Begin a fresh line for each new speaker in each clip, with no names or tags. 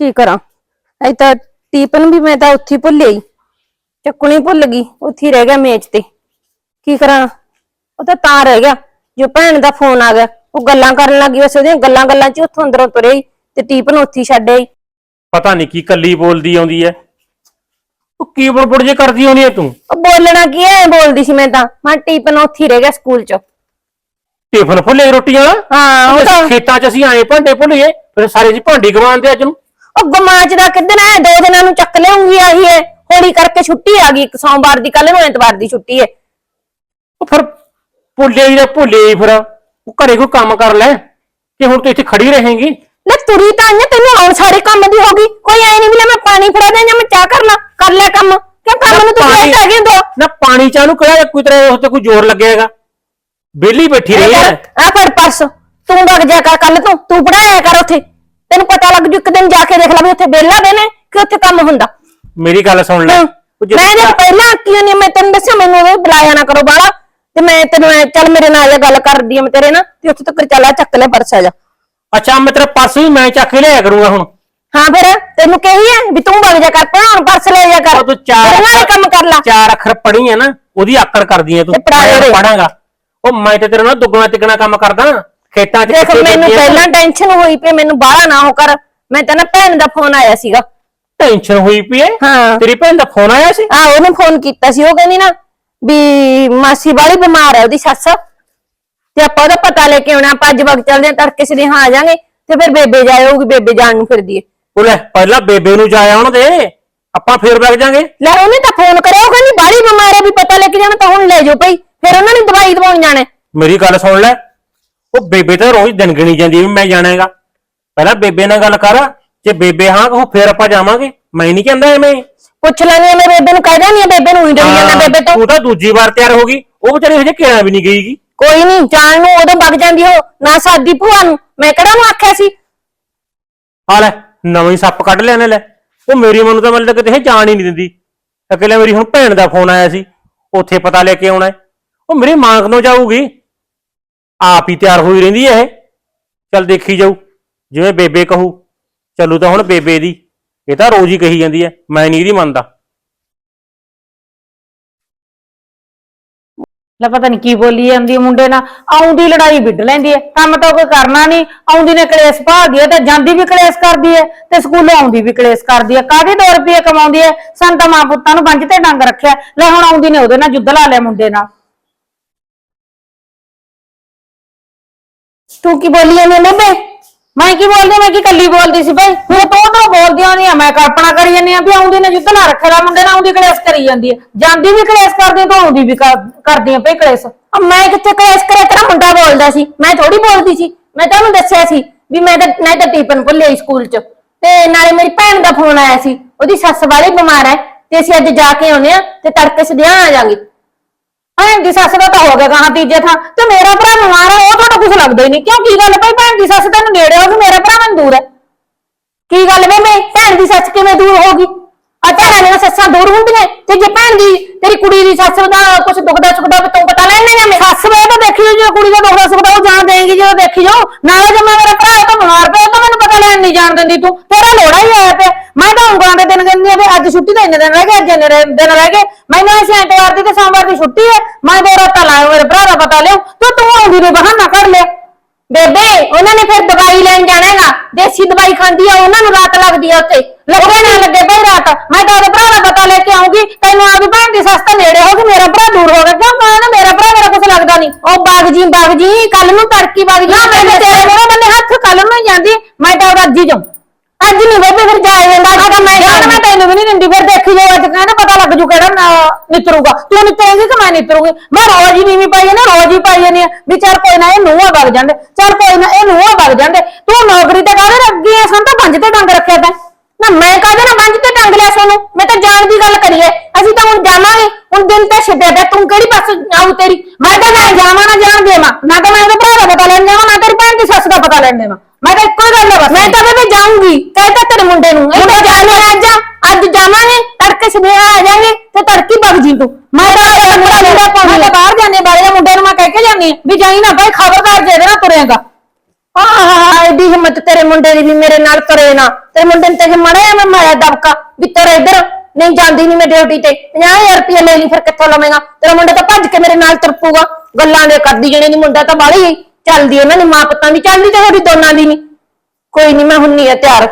ਕੀ ਕਰਾਂ? ਅਜ ਤਾਂ ਟੀਪਨ ਵੀ ਮੈਂ ਤਾਂ ਉੱਥੇ ਹੀ ਭੁੱਲ ਆਈ। ਚੱਕਣੀ ਭੁੱਲ ਗਈ ਉੱਥੇ ਹੀ ਰਹਿ ਗਿਆ ਮੇਜ਼ ਤੇ। ਕੀ ਕਰਾਂ? ਉਹ ਤਾਂ ਤਾਂ ਰਹਿ ਗਿਆ ਜੋ ਭੈਣ ਦਾ ਫੋਨ ਆ ਗਿਆ ਉਹ ਗੱਲਾਂ ਕਰਨ ਲੱਗੀ ਵੈਸੇ ਉਹਦੀਆਂ ਗੱਲਾਂ ਗੱਲਾਂ 'ਚ ਉੱਥੋਂ ਅੰਦਰੋਂ ਤੁਰੇ ਤੇ ਟੀਪਨ ਉੱਥੇ ਹੀ ਛੱਡ ਆਈ।
ਪਤਾ ਨਹੀਂ ਕੀ ਕੱਲੀ ਬੋਲਦੀ ਆਉਂਦੀ ਐ। ਉਹ ਕੀ ਬੜਬੜ ਜੇ ਕਰਦੀ ਆਉਂਦੀ ਐ ਤੂੰ?
ਉਹ ਬੋਲਣਾ ਕੀ ਐ? ਬੋਲਦੀ ਸੀ ਮੈਂ ਤਾਂ। ਮੈਂ ਟੀਪਨ ਉੱਥੇ ਹੀ ਰਹਿ ਗਿਆ ਸਕੂਲ 'ਚ।
ਟਿਫਨ ਭੁੱਲੇ ਰੋਟੀਆਂ ਵਾਲਾ?
ਹਾਂ ਉਹ ਤਾਂ
ਖੇਤਾਂ 'ਚ ਅਸੀਂ ਆਏ ਭਾਂਡੇ ਭੁੱਲ ਗਏ ਫਿਰ ਸਾਰੇ ਜੀ ਭਾਂਡੇ ਗਵਾਉਂਦੇ ਅੱਜ ਨੂੰ?
ਉਹ ਗਮਾਚ ਦਾ ਕਿੱਦਣ ਐ ਦੋ ਦਿਨਾਂ ਨੂੰ ਚੱਕ ਲਿਆਉਂਗੀ ਆਹੀ ਐ ਹੋਲੀ ਕਰਕੇ ਛੁੱਟੀ ਆ ਗਈ। ਇੱਕ ਸੋਮਵਾਰ ਦੀ ਕੱਲ ਨੂੰ ਐਤਵਾਰ ਦੀ ਛੁੱਟੀ ਐ
ਉਹ ਫਿਰ ਭੁੱਲੇ ਹੀ ਦਾ ਭੁੱਲੇ ਹੀ ਫਿਰ। ਉਹ ਘਰੇ ਕੋਈ ਕੰਮ ਕਰ ਲੈ ਕਿ ਹੁਣ ਤੂੰ ਇੱਥੇ ਖੜੀ ਰਹੇਂਗੀ?
ਲੈ ਤੁਰੀ ਤਾਂ ਆਈਆਂ ਤੈਨੂੰ ਆਉਣ ਸਾਰੇ ਕੰਮ ਦੀ ਹੋ ਗਈ। ਕੋਈ ਐ ਨਹੀਂ ਵੀ ਲੈ ਮੈਂ ਪਾਣੀ ਫੜਾ ਦੇ ਜਾਂ ਮੈਂ ਚਾਹ ਕਰ ਲਾਂ। ਕਰ ਲਿਆ ਕੰਮ। ਕਿਉਂ ਕੰਮ ਨੂੰ ਤੂੰ
ਪਾਣੀ-
ਕਹਿ ਗਈ ਦੋ?
ਨਾ ਪਾਣੀ ਚਾਹ ਨੂੰ ਕਿਹੜਾ ਕੋਈ ਤਰ੍ਹਾਂ ਉਸ ਤੇ ਕੋਈ ਜ਼ੋਰ ਲੱਗਿਆਗਾ ਬੇਲੀ ਬੈਠੀ ਰਹੀ ਐ
ਆ ਫੜ ਪਰਸ। ਤੂੰ ਵਗ ਜਾ ਕਰ ਕੱਲ ਤੋਂ। ਤੂੰ ਪੜਾਇਆ ਕਰ ਉੱਥੇ। ਤੈਨੂੰ ਪਤਾ ਲੱਗ ਜੂ ਇੱਕ ਦਿਨ ਜਾ ਕੇ ਦੇਖ ਲੈ ਵੀ ਉੱਥੇ ਵਿਹਲਾ ਦੇ ਨੇ ਕਿ ਉੱਥੇ ਕੰਮ ਹੁੰਦਾ।
ਮੇਰੀ ਗੱਲ ਸੁਣ ਲੈ। ਉਹ
ਮੈਂ ਜੇ ਪਹਿਲਾਂ ਕਿਉਂ ਨਹੀਂ ਮੈਂ ਤੈਨੂੰ ਦੱਸਿਆ ਮੈਨੂੰ ਉਹ ਬੁਲਾਇਆ ਨਾ ਕਰੋ ਬਾਲਾ ਤੇ ਮੈਂ ਤੈਨੂੰ ਐਂ- ਚੱਲ ਮੇਰੇ ਨਾਲ ਇਹ ਗੱਲ ਕਰਦੀ ਆ ਮੈਂ ਤੇਰੇ ਨਾਲ ਤੇ ਉੱਥੇ ਤੱਕ ਚੱਲ ਆ ਚੱਕ ਲੈ ਪਰਸ ਆ ਜਾ।
ਅੱਛਾ ਮੈਂ ਤੇਰਾ ਪਰਸ ਵੀ ਮੈਂ ਚੱਕ ਲਿਆਇਆ ਕਰੂੰਗਾ ਹੁਣ।
ਹਾਂ ਫਿਰ ਤੈਨੂੰ ਕਹੀ ਹੈ ਵੀ ਤੂੰ ਵਗ ਜਾ ਕਰ ਪੜਾਉਣ ਪਰਸ ਲੈ ਜਾ ਕਰ।
ਉਹ ਤੂੰ ਚਾਰ
ਨਾਲ ਹੀ ਕੰਮ ਕਰ ਲਾ।
ਚਾਰ ਅੱਖਰ ਪੜ੍ਹੀ ਐ ਨਾ ਉਹਦੀ ਆਕੜ ਕਰਦੀ ਐ ਤੂੰ।
ਤੇ ਪੜ੍ਹਾ ਦੇ।
ਪੜਾਂਗਾ ਉਹ ਮੈਂ ਤੇ ਤੇਰੇ ਨਾਲ ਦੁੱਗਣਾ ਤਿੱਗਣਾ ਕੰਮ ਕਰਦਾ। ਖੇਤਾਂ 'ਚ
ਦੇਖ ਮੈਨੂੰ? ਪਹਿਲਾਂ ਟੈਨਸ਼ਨ ਹੋਈ ਪਈ ਮੈਨੂੰ ਬਾਹਲਾ ਨਾ ਹੋ ਕਰ। ਮੈਂ ਤਾਂ ਨਾ ਭੈਣ ਦਾ ਫੋਨ ਆਇਆ ਸੀਗਾ।
ਟੈਨਸ਼ਨ ਹੋਈ ਪਈ ਐ
ਹਾਂ।
ਤੇਰੀ ਭੈਣ ਦਾ ਫੋਨ ਆਇਆ ਸੀ?
ਆ ਉਹਨੇ ਫੋਨ ਕੀਤਾ ਸੀ। ਉਹ ਕਹਿੰਦੀ ਨਾ ਵੀ ਮਾਸੀ ਵਾਲੀ ਬਿਮਾਰ ਹੈ ਉਹਦੀ ਸੱਸ। ਤੇ ਆਪਾਂ ਉਹਦਾ ਪਤਾ ਲੈ ਕੇ ਆਉਣਾ ਆਪਾਂ ਅੱਜ ਵਕਤ ਚੱਲਦੇ ਆ ਤੜਕੇ ਹਾਂ ਆ ਜਾਾਂਗੇ। ਤੇ ਫਿਰ ਬੇਬੇ ਜਾਇਓਗੀ ਬੇਬੇ ਜਾਣ ਨੂੰ ਫਿਰਦੀ ਏ
ਉਹ ਲੈ ਪਹਿਲਾਂ ਬੇਬੇ ਨੂੰ ਜਾਇਆ ਉਹਨਾਂ ਦੇ। ਆਪਾਂ ਫੇਰ ਵਗ ਜਾਾਂਗੇ।
ਲੈ ਉਹਨੇ ਤਾਂ ਫੋਨ ਕਰਿਆ ਉਹ ਕਹਿੰਦੀ ਬਾਹਲੀ ਬਿਮਾਰ ਹੈ ਵੀ ਪਤਾ ਲੈ ਕੇ ਜਾਣਾ ਤਾਂ ਹੁਣ ਲੈ ਜਾਓ ਭਾਈ। ਫਿਰ ਉਹਨਾਂ ਨੇ ਦਵਾਈ ਦਵਾਉਣ ਜਾਣਾ ਹੈ।
ਮੇਰੀ ਗੱਲ ਸੁਣ ਲੈ ਉਹ ਬੇਬੇ ਤਾਂ ਰੋਜ਼ ਦਿਨ ਗਣੀ ਜਾਂਦੀ ਵੀ ਮੈਂ ਜਾਣਾ ਹੈਗਾ। ਪਹਿਲਾਂ ਬੇਬੇ ਨਾਲ ਗੱਲ ਕਰ ਜੇ ਬੇਬੇ ਹਾਂ ਕਹੋ ਫੇਰ ਆਪਾਂ ਜਾਵਾਂਗੇ। ਮੈਂ ਨਹੀਂ ਕਹਿੰਦਾ ਐਵੇਂ।
ਪੁੱਛ ਲੈਣੀ ਆ ਮੈਂ ਬੇਬੇ ਨੂੰ ਕਹਿ ਦਿੰਦੀ ਆ ਬੇਬੇ ਨੂੰ ਹੀ ਡਰੀ ਜਾਂਦਾ ਬੇਬੇ ਤੋਂ।
ਤੂੰ ਤਾਂ ਦੂਜੀ ਵਾਰ ਤਿਆਰ ਹੋ ਗਈ। ਉਹ ਵਿਚਾਰੀ ਹਜੇ ਕਿਹਾ ਵੀ ਨਹੀਂ ਗਈਗੀ
ਕੋਈ ਨਹੀਂ ਜਾਣ ਨੂੰ ਉਦੋਂ ਵਗ ਜਾਂਦੀ ਉਹ ਨਾ ਸਾਦੀ ਭੂਆ ਨੂੰ। ਮੈਂ ਕਿਹੜਾ ਨੂੰ ਆਖਿਆ ਸੀ?
ਆ ਲੈ ਨਵਾਂ ਹੀ ਸੱਪ ਕੱਢ ਲਿਆ ਨੇ ਲੈ। ਉਹ ਮੇਰੀ ਮਨ ਨੂੰ ਤਾਂ ਮਤਲਬ ਕਿਤੇ ਇਹ ਜਾਣ ਹੀ ਨਹੀਂ ਦਿੰਦੀ। ਅਕਲੇ ਮੇਰੀ ਹੁਣ ਭੈਣ ਦਾ ਫੋਨ ਆਇਆ ਸੀ ਉੱਥੇ ਪਤਾ ਲੈ ਕੇ ਆਉਣਾ ਹੈ। ਉਹ ਮੇਰੀ ਮਾਂ ਕਨੋਂ ਜਾਊਗੀ? ਆਪ ਹੀ ਤਿਆਰ ਹੋਈ ਰਹਿੰਦੀ ਹੈ ਇਹ। ਚੱਲ ਦੇਖੀ ਜਾਊ, ਜਿਵੇਂ ਬੇਬੇ ਕਹੂ। ਚੱਲੂ ਤਾਂ ਹੁਣ ਬੇਬੇ ਦੀ। ਇਹ ਤਾਂ ਰੋਜ਼ ਹੀ ਕਹੀ ਜਾਂਦੀ ਹੈ, ਮੈਂ ਨਹੀਂ ਇਹਦੀ ਮੰਨਦਾ।
ਲੈ ਪਤਾ ਨਹੀਂ ਕੀ ਬੋਲੀ ਜਾਂਦੀ ਹੈ ਮੁੰਡੇ ਨਾਲ। ਆਉਂਦੀ ਲੜਾਈ ਵਿੱਢ ਲੈਂਦੀ ਹੈ, ਕੰਮ ਤਾਂ ਕੋਈ ਕਰਨਾ ਨਹੀਂ ਆਉਂਦੀ ਨੇ ਕਲੇਸ਼ ਭਾਲਦੀ ਹੈ ਤੇ ਜਾਂਦੀ ਵੀ ਕਲੇਸ਼ ਕਰਦੀ ਹੈ ਤੇ ਸਕੂਲੋਂ ਆਉਂਦੀ ਵੀ ਕਲੇਸ਼ ਕਰਦੀ ਹੈ। ਕਾਹਦੇ 2 ਰੁਪਏ ਕਮਾਉਂਦੀ ਹੈ? ਸਾਨੂੰ ਤਾਂ ਮਾਂ ਪੁੱਤਾਂ ਨੂੰ ਬੰਜ ਤੇ ਡੰਗ ਰੱਖਿਆ। ਲੈ ਹੁਣ ਆਉਂਦੀ ਨੇ ਉਹਦੇ ਨਾਲ ਜੁੱਧ ਲਾ ਲਿਆ ਮੁੰਡੇ ਨਾਲ।
ਤੂੰ ਕੀ ਬੋਲੀ ਜਾਂਦੀ ਆ ਬੇਬੇ?
ਮੈਂ ਕੀ ਬੋਲਦੀ ਮੈਂ ਕੀ ਕੱਲੀ ਬੋਲਦੀ ਸੀ ਭਾਈ ਮੈਂ ਤੋਂ ਤਾਂ ਬੋਲਦੀ ਨਹੀਂ ਆ। ਮੈਂ ਕਲਪਨਾ ਕਰੀ ਜਾਂਦੀ ਆ ਵੀ ਆਉਂਦੀ ਨੇ ਜੁੱਧ ਲਾ ਰੱਖਿਆ ਲਾ ਮੁੰਡੇ ਨਾਲ ਆਉਂਦੀ ਕਲੇਸ਼ ਕਰੀ ਜਾਂਦੀ ਹੈ ਜਾਂਦੀ ਵੀ ਕਲੇਸ਼ ਕਰਦੀ ਹੈ ਤਾਂ ਆਉਂਦੀ ਵੀ ਕਰ- ਕਰਦੀ ਹੈ ਭਈ ਕਲੇਸ਼।
ਆ ਮੈਂ ਕਿੱਥੇ ਕਲੇਸ਼ ਕਰਿਆ? ਤੇਰਾ ਮੁੰਡਾ ਬੋਲਦਾ ਸੀ। ਮੈਂ ਥੋੜੀ ਬੋਲਦੀ ਸੀ। ਮੈਂ ਤਾਂ ਉਹਨੂੰ ਦੱਸਿਆ ਸੀ ਵੀ ਮੈਂ ਤਾਂ ਮੈਂ ਤਾਂ ਟੀਪਨ ਭੁੱਲਿਆ ਸਕੂਲ 'ਚ। ਤੇ ਨਾਲੇ ਮੇਰੀ ਭੈਣ ਦਾ ਫੋਨ ਆਇਆ ਸੀ। ਉਹਦੀ ਸੱਸ ਵਾਲੀ ਬਿਮਾਰ ਹੈ। ਤੇ ਅਸੀਂ ਅੱਜ ਜਾ ਕੇ ਆਉਨੇ ਆ ਤੇ ਤੜਕੇ ਸਦਿਆਂ ਆ ਜਾਾਂਗੇ
ਭੈਣ ਦੀ ਸੱਸ ਦਾ ਤਾਂ ਹੋ ਗਿਆ ਗਾਹਾਂ ਤੀਜੇ ਥਾਂ। ਤੇ ਮੇਰਾ ਭਰਾ ਬਿਮਾਰ ਹੈ ਉਹ ਤੁਹਾਡਾ ਕੁਝ ਲੱਗਦਾ ਹੀ ਨਹੀਂ। ਕਿਉਂ ਕੀ ਗੱਲ ਭਾਈ? ਭੈਣ ਦੀ ਸੱਸ ਤੈਨੂੰ ਨੇੜੇ ਹੋ ਗਈ ਮੇਰਾ ਭਰਾ ਮੈਨੂੰ ਦੂਰ ਹੈ।
ਕੀ ਗੱਲ ਵੇ ਮੈਂ? ਭੈਣ ਦੀ ਸੱਸ ਕਿਵੇਂ ਦੂਰ ਹੋ ਗਈ? ਆ ਭੈਣਾਂ ਸੱਸਾਂ ਦੂਰ ਹੁੰਦੀਆਂ। ਤੇ ਜੇ ਭੈਣ ਦੀ, ਤੇਰੀ ਕੁੜੀ ਦੀ ਸੱਸ ਦਾ ਕੁਝ ਦੁਖਦਾ ਸੁਖਦਾ ਤੂੰ ਪਤਾ ਲੈਣੇ ਜਾਂ ਮੈਂ?
ਸੱਸ ਵੇ ਤਾਂ ਦੇਖੀ ਜਾਓ ਜੇ ਕੁੜੀ ਦਾ ਦੁਖਦਾ ਸੁਖਦਾ ਉਹ ਜਾਣ ਦੇਗੀ ਜਦੋਂ ਦੇਖੀ ਜਾਓ ਨਾਲੇ ਜੇ ਮੈਂ ਮੇਰਾ ਭਰਾ ਤਾਂ ਬਿਮਾਰ ਪਿਆ ਤਾਂ ਮੈਨੂੰ ਪਤਾ ਲੈਣ ਨਹੀਂ ਜਾਣ ਦਿੰਦੀ ਤੂੰ। ਤੇਰਾ ਲੋੜਾ ਹੀ ਆਇਆ ਪਿਆ। ਮੈਂ ਤਾਂ ਉਂਗਲਾਂ ਅੱਜ ਛੁੱਟੀ ਤਾਂ ਇੰਨੇ ਦਿਨ ਰਹਿ ਗਏ ਅੱਜ ਇੰਨੇ ਦਿਨ ਰਹਿ ਗਏ। ਮੈਨੂੰ ਐਸੀ ਐਤਵਾਰ ਦੀ ਤੇ ਸੋਮਵਾਰ ਦੀ ਛੁੱਟੀ ਹੈ। ਮੈਂ ਦੋ ਰਾਤਾਂ ਲਾਇਆ ਮੇਰੇ ਭਰਾ ਦਾ ਪਤਾ ਲਿਓ। ਤੇ ਤੂੰ ਆਉਂਦੀ ਨੂੰ ਬਹਾਨਾ ਕਰ ਲਿਆ।
ਬੇਬੇ ਉਹਨਾਂ ਨੇ ਫਿਰ ਦਵਾਈ ਲੈਣ ਜਾਣਾ ਹੈਗਾ। ਦੇਸੀ ਦਵਾਈ ਖਾਂਦੀ ਆ ਉਹਨਾਂ ਨੂੰ ਰਾਤ ਲੱਗਦੀ ਆ ਉੱਥੇ।
ਲੱਗੇ ਨਾ ਲੱਗੇ ਬਈ ਰਾਤ। ਮੈਂ ਤਾਂ ਉਹਦੇ ਭਰਾ ਦਾ ਪਤਾ ਲੈ ਕੇ ਆਉਂਗੀ ਤੈਨੂੰ ਆਪਦੀ ਭੈਣ ਦੀ ਸੱਸ ਤਾਂ ਨੇੜੇ ਹੋ ਗਈ ਮੇਰਾ ਭਰਾ ਦੂਰ ਹੋ ਗਿਆ। ਕਿਉਂ ਕਹਿੰਦਾ ਮੇਰਾ ਭਰਾ ਮੇਰਾ ਕੁਝ ਲੱਗਦਾ ਨਹੀਂ।
ਉਹ ਬਾਗ ਜੀ ਬਾਗ ਜੀ ਕੱਲ ਨੂੰ ਤੜਕੀ ਬਾਗ ਜੀ
ਤੇਰੇ ਮੂਹਰੋਂ ਬੰਨੇ ਹੱਥ ਕੱਲ ਨੂੰ ਹੀ ਜਾਂਦੀ। ਮੈਂ ਤਾਂ ਉਹਦਾ ਅੱਜ ਜਾਉਂ
ਅੱਜ ਨਹੀਂ ਬੇਬੇ ਫਿਰ ਜਾਇਆ ਜਾਂਦਾ, ਅੱਜ ਤਾਂ ਮੈਂ
ਜਾਣ, ਮੈਂ ਤੈਨੂੰ ਵੀ ਨਹੀਂ ਦਿੰਦੀ, ਫਿਰ ਦੇਖੀ ਜਾਓ ਅੱਜ ਕਹਿੰਦਾ ਪਤਾ ਲੱਗ ਜੂ ਕਿਹੜਾ ਨਾ- ਨਿਤਰੂਗਾ। ਤੂੰ ਨਿਤਰੇਂਗੀ ਕਿ ਮੈਂ ਨਿਤਰੂਗੀ? ਮੈਂ ਰੋਜ਼ ਹੀ ਨੀਵੀਂ ਪਾਈ ਨੇ ਰੋਜ਼ ਹੀ ਪਾਈ ਜਾਂਦੀ ਆ, ਵੀ ਚੱਲ ਕੋਈ ਨਾ, ਇਹ ਨੂੰਹਾਂ ਵਗ ਜਾਂਦੇ, ਚੱਲ ਕੋਈ ਨਾ, ਇਹ ਨੂੰਹਾਂ ਵਗ ਜਾਂਦੇ। ਤੂੰ ਨੌਕਰੀ ਤੇ ਕਾਹਦੇ ਲੱਗੀ ਐ, ਸਾਨੂੰ ਤਾਂ ਪੰਜ ਤੇ ਡੰਗ ਰੱਖਿਆ ਤੈਂ।
ਨਾ ਮੈਂ ਕਾਹਦੇ ਨਾਲ ਪੰਜ ਤੇ ਟੰਗ ਲਿਆ ਸਾਨੂੰ? ਮੈਂ ਤਾਂ ਜਾਣ ਦੀ ਗੱਲ ਕਰੀਏ। ਅਸੀਂ ਤਾਂ ਹੁਣ ਜਾਵਾਂਗੇ, ਹੁਣ ਦਿਨ ਤੇ ਛੱਡਿਆ ਪਿਆ, ਤੂੰ ਕਿਹੜੀ ਪਾਸੇ ਆਉ ਤੇਰੀ?
ਮੈਂ ਤਾਂ ਨਾ ਜਾਵਾਂ ਨਾ ਜਾਣ ਦੇਵਾਂ, ਨਾ ਤਾਂ ਮੈਂ ਉਹਦੇ ਭਰਾ ਦਾ ਪਤਾ ਲੈਣ ਜਾਵਾਂ, ਨਾ ਤੇਰੀ ਭੈਣ ਦੀ ਸੱਸ ਦਾ ਪਤਾ ਲੈਣ ਦੇਵਾਂ। ਮੈਂ ਤਾਂ ਇੱਕੋ ਹੀ ਗੱਲ ਹੈ ਬਸ।
ਮੈਂ ਤਾਂ ਬੇਬੇ ਜਾਊਂਗੀ ਕਹਿਤਾ ਤੇਰੇ ਮੁੰਡੇ ਨੂੰ। ਇਹ ਤਾਂ ਜਾਣਾ ਅੱਜ ਅੱਜ ਜਾਵਾਂਗੇ ਤੜਕੇ ਸਵੇਰਾ ਆ ਜਾਾਂਗੇ ਤੇ ਤੜਕੀ ਬਗ ਜੀ ਤੂੰ।
ਮੈਂ ਤਾਂ ਇਹ ਮੁੰਡਾ ਮੁੰਡਾ ਪਾਉਣੀ ਬਾਹਰ ਜਾਂਦੇ ਬਾਰੇ ਮੁੰਡੇ ਨੂੰ ਮੈਂ ਕਹਿ ਕੇ ਜਾਂਦੀ ਵੀ ਜਾਈ ਨਾ ਭਾਈ ਖਬਰਦਾਰ ਜੇ ਨਾਲ ਤੁਰੇਗਾ।
ਆਹ ਐਡੀ ਹਿੰਮਤ ਤੇਰੇ ਮੁੰਡੇ ਦੀ ਵੀ ਮੇਰੇ ਨਾਲ ਕਰੇ ਨਾ। ਤੇਰੇ ਮੁੰਡੇ ਨੇ ਤੇ ਮੜਿਆ ਮੈਂ ਮਾਰਿਆ ਦਬਕਾ ਵੀ ਤੇਰਾ ਇੱਧਰ ਨਹੀਂ ਜਾਂਦੀ ਨਹੀਂ ਮੈਂ ਡਿਊਟੀ ਤੇ। 50000 ਰੁਪਏ ਲੈ ਲਈ ਫਿਰ ਕਿੱਥੋਂ ਲਵੇਂਗਾ? ਤੇਰਾ ਮੁੰਡਾ ਤਾਂ ਭੱਜ ਕੇ ਮੇਰੇ ਨਾਲ ਤਰਪੂਗਾ ਗੱਲਾਂ ਦੇ ਕਰਦੀ ਜਣੇ ਦੀ ਮੁੰਡਾ ਤਾਂ ਬਾਹਲੀ ਹੀ ਚੱਲਦੀ ਉਹਨਾਂ ਦੀ ਮਾਂ ਪੁੱਤਾਂ ਦੀ ਚੱਲਦੀ ਤੇ ਹੋਰੀ ਦੋਨਾਂ ਦੀ ਨਹੀਂ ਕੋਈ ਨਹੀਂ ਮੈਂ ਹੁੰਨੀ ਆ ਤਿਆਰ।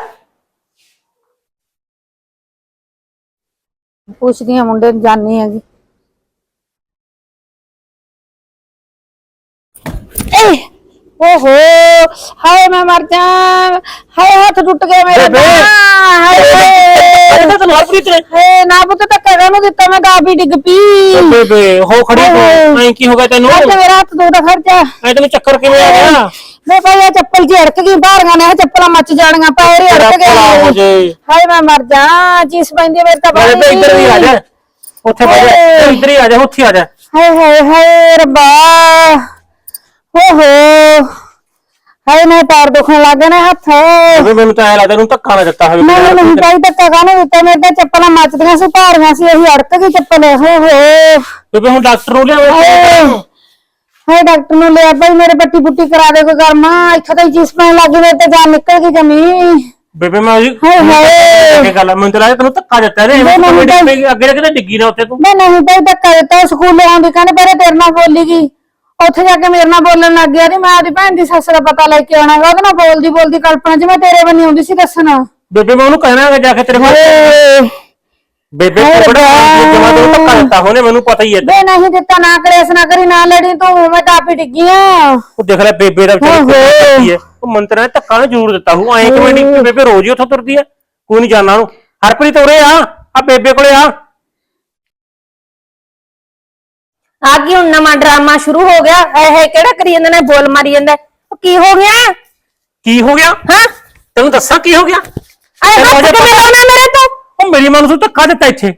ਪੁੱਛਦੀ ਆ ਮੁੰਡੇ ਨੂੰ ਜਾਣੀ ਹੈਗੀ। ਏ ਓਹੋ ਹਾਏ ਮੈਂ ਮਰ ਜਾ ਹਾਏ ਹੱਥ ਟੁੱਟ ਗਿਆ ਮੇਰਾ ਹਾਏ।
ਹਰਪ੍ਰੀਤ ਨੇ
ਨਾ ਪੁੱਤ ਧੱਕਾ ਕਾਹਨੂੰ ਦਿੱਤਾ ਮੈਂ ਕਾਫੀ ਡਿੱਗ ਪਈ।
ਬੇਬੇ ਹੋ ਖੜੀ ਤੂੰ ਐਂ ਕੀ ਹੋ ਗਿਆ ਤੈਨੂੰ?
ਅੱਜ ਮੇਰਾ ਹੱਥ ਦੁਖਦਾ ਖਰਚਾ।
ਐ ਤੈਨੂੰ ਚੱਕਰ ਕਿਵੇਂ ਆ ਗਿਆ?
ਮੈਂ ਭਾਈ ਇਹ ਚੱਪਲ ਜੀ ਅੜਕ ਗਈ ਬਾਹਰੀਆਂ ਨੇ ਇਹ ਚੱਪਲਾਂ ਮੱਚ ਜਾਣੀਆਂ ਪੈਰ ਹੀ ਅੜਕ
ਭਲਾ ਹੋ
ਗਏ
ਜੇ।
ਹਾਏ ਮੈਂ ਮਰ ਜਾ ਚੀਸ ਪੈਂਦੀ ਮੇਰੇ ਤਾਂ
ਬੇਬੇ
ਬਾਹਰ
ਇੱਧਰ ਵੀ ਆ ਜਾ। ਉੱਥੇ ਬਹਿ ਜਾ। ਇੱਧਰ ਹੀ ਆ ਜਾ ਉੱਥੇ ਆ ਜਾ।
ਹਾਏ ਹਾਏ ਹਾਏ ਰੱਬਾ। ਹੋ ਹੋ। ਹਾਏ ਮੈਂ ਪੈਰ ਦੁਖਣ ਲੱਗ ਗਏ ਨੇ ਹੱਥ।
ਬੇਬੇ ਮੈਨੂੰ ਤਾਂ ਐ ਲੱਗਦਾ ਇਹਨੂੰ ਧੱਕਾ ਨਾ ਦਿੱਤਾ ਹੋਵੇ
ਮੈਨੂੰ ਨਹੀਂ ਪਾਈ ਧੱਕਾ ਕਾਹਨੂੰ ਦਿੱਤਾ? ਮੇਰੇ ਤਾਂ ਚੱਪਲਾਂ ਮੱਚਦੀਆਂ ਸੀ ਭਾਰੀਆਂ ਸੀ ਇਹੀ ਅੜਕ ਗਈ ਚੱਪਲ ਹੋ ਹੋ
ਬੇਬੇ ਹੁਣ ਡਾਕਟਰ ਨੂੰ ਲਿਆਓ
ਹਾਏ ਹਾਏ ਡਾਕਟਰ ਨੂੰ ਲਿਆ ਭਾਈ ਮੇਰੇ ਪੱਟੀ ਪੁੱਟੀ ਕਰਾ ਦੇ ਕੋਈ ਕਰਮਾ। ਇੱਥੋਂ ਤਾਂ ਚੀਸ ਪੈਣ ਲੱਗ ਗਈ ਮੇਰੇ ਤੇ ਜਾਨ ਨਿਕਲ ਗਈ ਜਮੀ।
ਬੇਬੇ ਮੈਂ ਜੀ
ਹਾਏ ਹਾਏ।
ਕੀ ਗੱਲ ਆ, ਮੈਨੂੰ ਤਾਂ ਲੱਗਦਾ ਤੈਨੂੰ ਧੱਕਾ ਦਿੱਤਾ ਇਹਨੇ।
ਬੇਬੇ ਮੈਨੂੰ ਤਾਂ-
ਅੱਗੇ ਅੱਗੇ ਕਿਤੇ ਡਿੱਗੀ ਨਾ ਉੱਥੇ ਤੂੰ।
ਮੈਂ ਨਹੀਂ ਭਾਈ ਧੱਕਾ ਦਿੱਤਾ ਸਕੂਲ ਆਉਂਦੀ ਕਹਿੰਦੇ ਪਹਿਲੇ ਤੇਰੇ ਨਾਲ ਬੋਲੀ ਗਈ। ਉੱਥੇ ਜਾ ਕੇ ਮੇਰੇ ਨਾਲ ਬੋਲਣ ਲੱਗ ਗਿਆ ਤੇ ਮੈਂ ਆਪਦੀ ਭੈਣ ਦੀ ਸੱਸ ਦਾ ਪਤਾ ਲੈ ਕੇ ਆਉਣਾ ਗਾ ਉਹਦੇ ਨਾਲ ਬੋਲਦੀ ਬੋਲਦੀ ਕਲਪਨਾ ਚ ਮੈਂ ਤੇਰੇ ਬੰਨੀ ਆਉਂਦੀ ਸੀ ਦੱਸਣਾ।
ਬੇਬੇ ਮੈਂ ਉਹਨੂੰ ਕਹਿਣਾ ਹੈਗਾ ਜਾ ਕੇ ਤੇਰੇ ਕੋਲ। ਬੇਬੇ
ਹਾਏ
ਤੂੰ ਬੜਾ
ਰੱਬਾ।
ਜਮਾ ਧੱਕਾ ਦਿੱਤਾ ਹੋਣੇ ਮੈਨੂੰ ਪਤਾ ਹੀ ਹੈ
ਬੇ ਨਹੀਂ ਦਿੱਤਾ ਨਾ ਕਲੇਸ਼ ਨਾ ਕਰੀ ਨਾ ਲੜੀ ਤੂੰ ਮੈਂ ਕਾਪੀ ਡਿੱਗੀ ਆ।
ਉਹ ਦੇਖ ਲੈ ਬੇਬੇ ਦਾ ਵਿਚਾਰੀ
ਓਹੋ।
ਕਿੰਨੀ ਕਰਦੀ ਹੈ ਉਹ ਮੰਤਰਾਂ ਨੇ ਧੱਕਾ ਨਾ ਜ਼ਰੂਰ ਦਿੱਤਾ ਹੂੰ ਐਂ ਕਿਵੇਂ ਡਿੱਗੀ ਬੇਬੇ ਰੋਜ਼ ਹੀ ਉੱਥੋਂ ਤੁਰਦੀ ਹੈ। ਕੋਈ ਨਹੀਂ ਜਾਣਾ ਉਹਨੂੰ। ਹਰਪ੍ਰੀਤ ਉਰੇ ਆ ਆ ਬੇਬੇ ਕੋਲੇ ਆ।
ਆ ਕੀ ਹੁਣ ਨਵਾਂ ਡਰਾਮਾ ਸ਼ੁਰੂ ਹੋ ਗਿਆ। ਹੈ ਹੈ ਕਿਹੜਾ ਕਰੀ ਜਾਂਦਾ ਨੇ ਬੋਲ ਮਾਰੀ ਜਾਂਦਾ। ਉਹ ਕੀ ਹੋ ਗਿਆ?
ਕੀ ਹੋ ਗਿਆ?
ਹਾਂ?
ਤੈਨੂੰ ਦੱਸਾਂ ਕੀ ਹੋ ਗਿਆ?
ਆਏ
ਤੈਨੂੰ
ਹੱਥ
ਅਜੇ
ਕਿਵੇਂ
ਪਤਾ-
ਲਾਉਣਾ ਮੇਰੇ ਤੋਂ?
ਉਹ ਮੇਰੀ ਮਾਂ ਨੂੰ ਤੂੰ ਧੱਕਾ ਦਿੱਤਾ ਇੱਥੇ।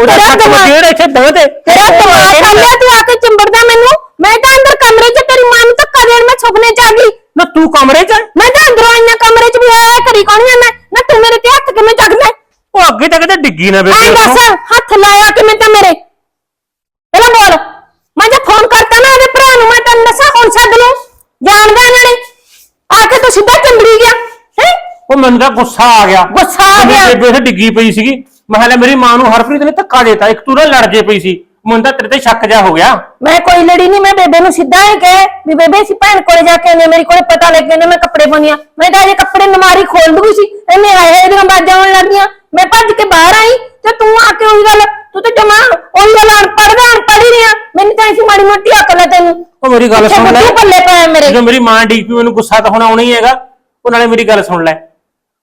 ਉਹਦਾ
ਤੇਰਾ
ਸੱਟ
ਦਿਮਾਗ-
ਜਿਹੜਾ ਇੱਥੇ ਦੋ ਤੇ?
ਤੇਰਾ ਦਿਮਾਗ ਚੱਲਿਆ ਤੂੰ ਆ ਕੇ ਚਿੰਬੜਦਾ ਮੈਨੂੰ? ਮੈਂ ਤਾਂ ਅੰਦਰ ਕਮਰੇ 'ਚ ਤੇਰੀ ਮਾਂ ਨੂੰ ਧੱਕਾ ਦੇਣ ਮੈਂ ਸੁਪਨੇ 'ਚ ਆ ਗਈ।
ਨਾ ਤੂੰ ਕਮਰੇ 'ਚ ਹੈ?
ਮੈਂ ਤਾਂ ਅੰਦਰੋਂ ਆਈਆਂ ਕਮਰੇ 'ਚ ਵੀ ਆਇਆ ਕਰੀ ਕੌਣ ਹੈ ਮੈਂ ਨਾ ਤੂੰ ਮੇਰੇ ਤੇ ਹੱਥ ਕਿਵੇਂ ਚੱਕਦਾ?
ਉਹ ਅੱਗੇ ਤੱਕ ਤੇ ਡਿੱਗੀ ਨਾ
ਐਂ ਦੱਸ। ਹੱਥ ਲਾਇਆ ਕਿਵੇਂ ਤਾਂ ਮੇਰੇ? ਪਹਿਲਾਂ ਬੋਲ। ਮੈਂ ਜੇ ਫੋਨ ਕਰਤਾ ਨਾ ਇਹਦੇ ਭਰਾ ਨੂੰ ਮੈਂ ਤੈਨੂੰ ਦੱਸਾਂ ਹੁਣ ਛੱਡ ਲੂੰ ਜਾਣਦਾ ਇਹਨਾਂ ਨੇ ਆ ਕੇ ਤੂੰ ਸਿੱਧਾ ਚੰਬੜੀ ਗਿਆ ਹੈ?
ਉਹ ਮੈਨੂੰ ਤਾਂ ਗੁੱਸਾ ਆ ਗਿਆ।
ਗੁੱਸਾ ਆ
ਮੇਰੀ
ਗਿਆ।
ਬੇਬੇ ਉੱਥੇ ਡਿੱਗੀ ਪਈ ਸੀਗੀ। ਮੈਂ ਕਿਹਾ ਲੈ ਮੇਰੀ ਮਾਂ ਨੂੰ ਹਰਪ੍ਰੀਤ ਨੇ ਧੱਕਾ ਦਿੱਤਾ ਇੱਕ ਤੂੰ ਨਾ ਲੜ ਜੇ ਪਈ ਸੀ। ਮੈਨੂੰ ਤਾਂ ਤੇਰੇ ਤੇ ਸ਼ੱਕ ਜਾ ਹੋ ਗਿਆ।
ਮੈਂ ਕੋਈ ਲੜੀ ਨਹੀਂ ਮੈਂ ਬੇਬੇ ਨੂੰ ਸਿੱਧਾ ਹੀ ਕਹੇ ਵੀ ਬੇਬੇ ਸੀ ਭੈਣ ਕੋਲੇ ਜਾ ਕੇ ਮੇਰੇ ਕੋਲੇ ਪਤਾ ਲੱਗ ਗਿਆ ਮੈਂ ਕੱਪੜੇ ਪਾਉਣੀਆਂ ਮੈਂ ਤਾਂ ਕੱਪੜੇ ਨਮਾਰੀ ਖੋਲ ਦੂਗੀ ਸੀ ਹੋਏ ਦੀਆਂ ਬਾਜਾਂ ਆਉਣ ਲੱਗੀਆਂ। ਮੈਂ ਭੱਜ ਕੇ ਬਾਹਰ ਆਈ ਤੇ ਤੂੰ ਆ ਕੇ ਉਹੀ ਗੱਲ ਤੂੰ ਤੇ ਜਮਾ ਉਹੀ ਗੱਲ ਅਨਪੜ੍ਹ ਦਾ ਅਨਪੜ੍ਹ ਹੀ ਰਿਹਾ। ਮੈਨੂੰ ਤਾਂ ਐਸੀ ਮਾੜੀ ਮੋਟੀ ਅਕਲ ਹੈ ਤੈਨੂੰ।
ਉਹ ਮੇਰੀ ਗੱਲ ਸੁਣ ਲੈ।
ਬੁੱਧੂ ਪੱਲੇ ਪਿਆ ਮੇਰੇ?
ਜਦੋਂ ਮੇਰੀ ਮਾਂ ਡੀਕ ਪਈ ਮੈਨੂੰ ਗੁੱਸਾ ਤਾਂ ਹੁਣ ਆਉਣਾ ਹੀ ਹੈਗਾ। ਉਹ ਨਾਲੇ ਮੇਰੀ ਗੱਲ ਸੁਣ ਲੈ।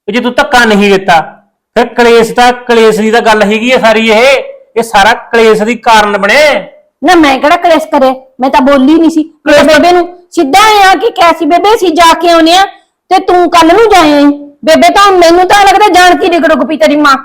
ਵੀ ਜੇ ਤੂੰ ਧੱਕਾ ਨਹੀਂ ਦਿੱਤਾ ਫਿਰ ਕਲੇਸ਼ ਤਾਂ ਕਲੇਸ਼ ਦੀ ਤਾਂ ਗੱਲ ਹੈਗੀ ਹੈ ਸਾਰੀ ਇਹ। ਇਹ ਸਾਰਾ ਕਲੇਸ਼ ਦੀ ਕਾਰਨ ਬਣੇ।
ਨਾ ਮੈਂ ਕਿਹੜਾ ਕਲੇਸ਼ ਕਰੇ? ਮੈਂ ਤਾਂ ਬੋਲੀ ਨਹੀਂ ਸੀ। ਮੈਂ ਤਾਂ ਬੇਬੇ ਨੂੰ ਸਿੱਧਾ ਆ ਕਿ ਕੈਸੀ ਬੇਬੇ ਸੀ ਜਾ ਕੇ ਆਉਨੇ ਆ ਤੇ ਤੂੰ ਕੱਲ ਨੂੰ ਜਾਏ ਬੇਬੇ ਤਾਂ ਮੈਨੂੰ ਤਾਂ ਲੱਗਦਾ ਜਾਣ ਕੇ ਡਿਗ ਡੁਗ ਪਈ ਤੇਰੀ ਮਾਂ।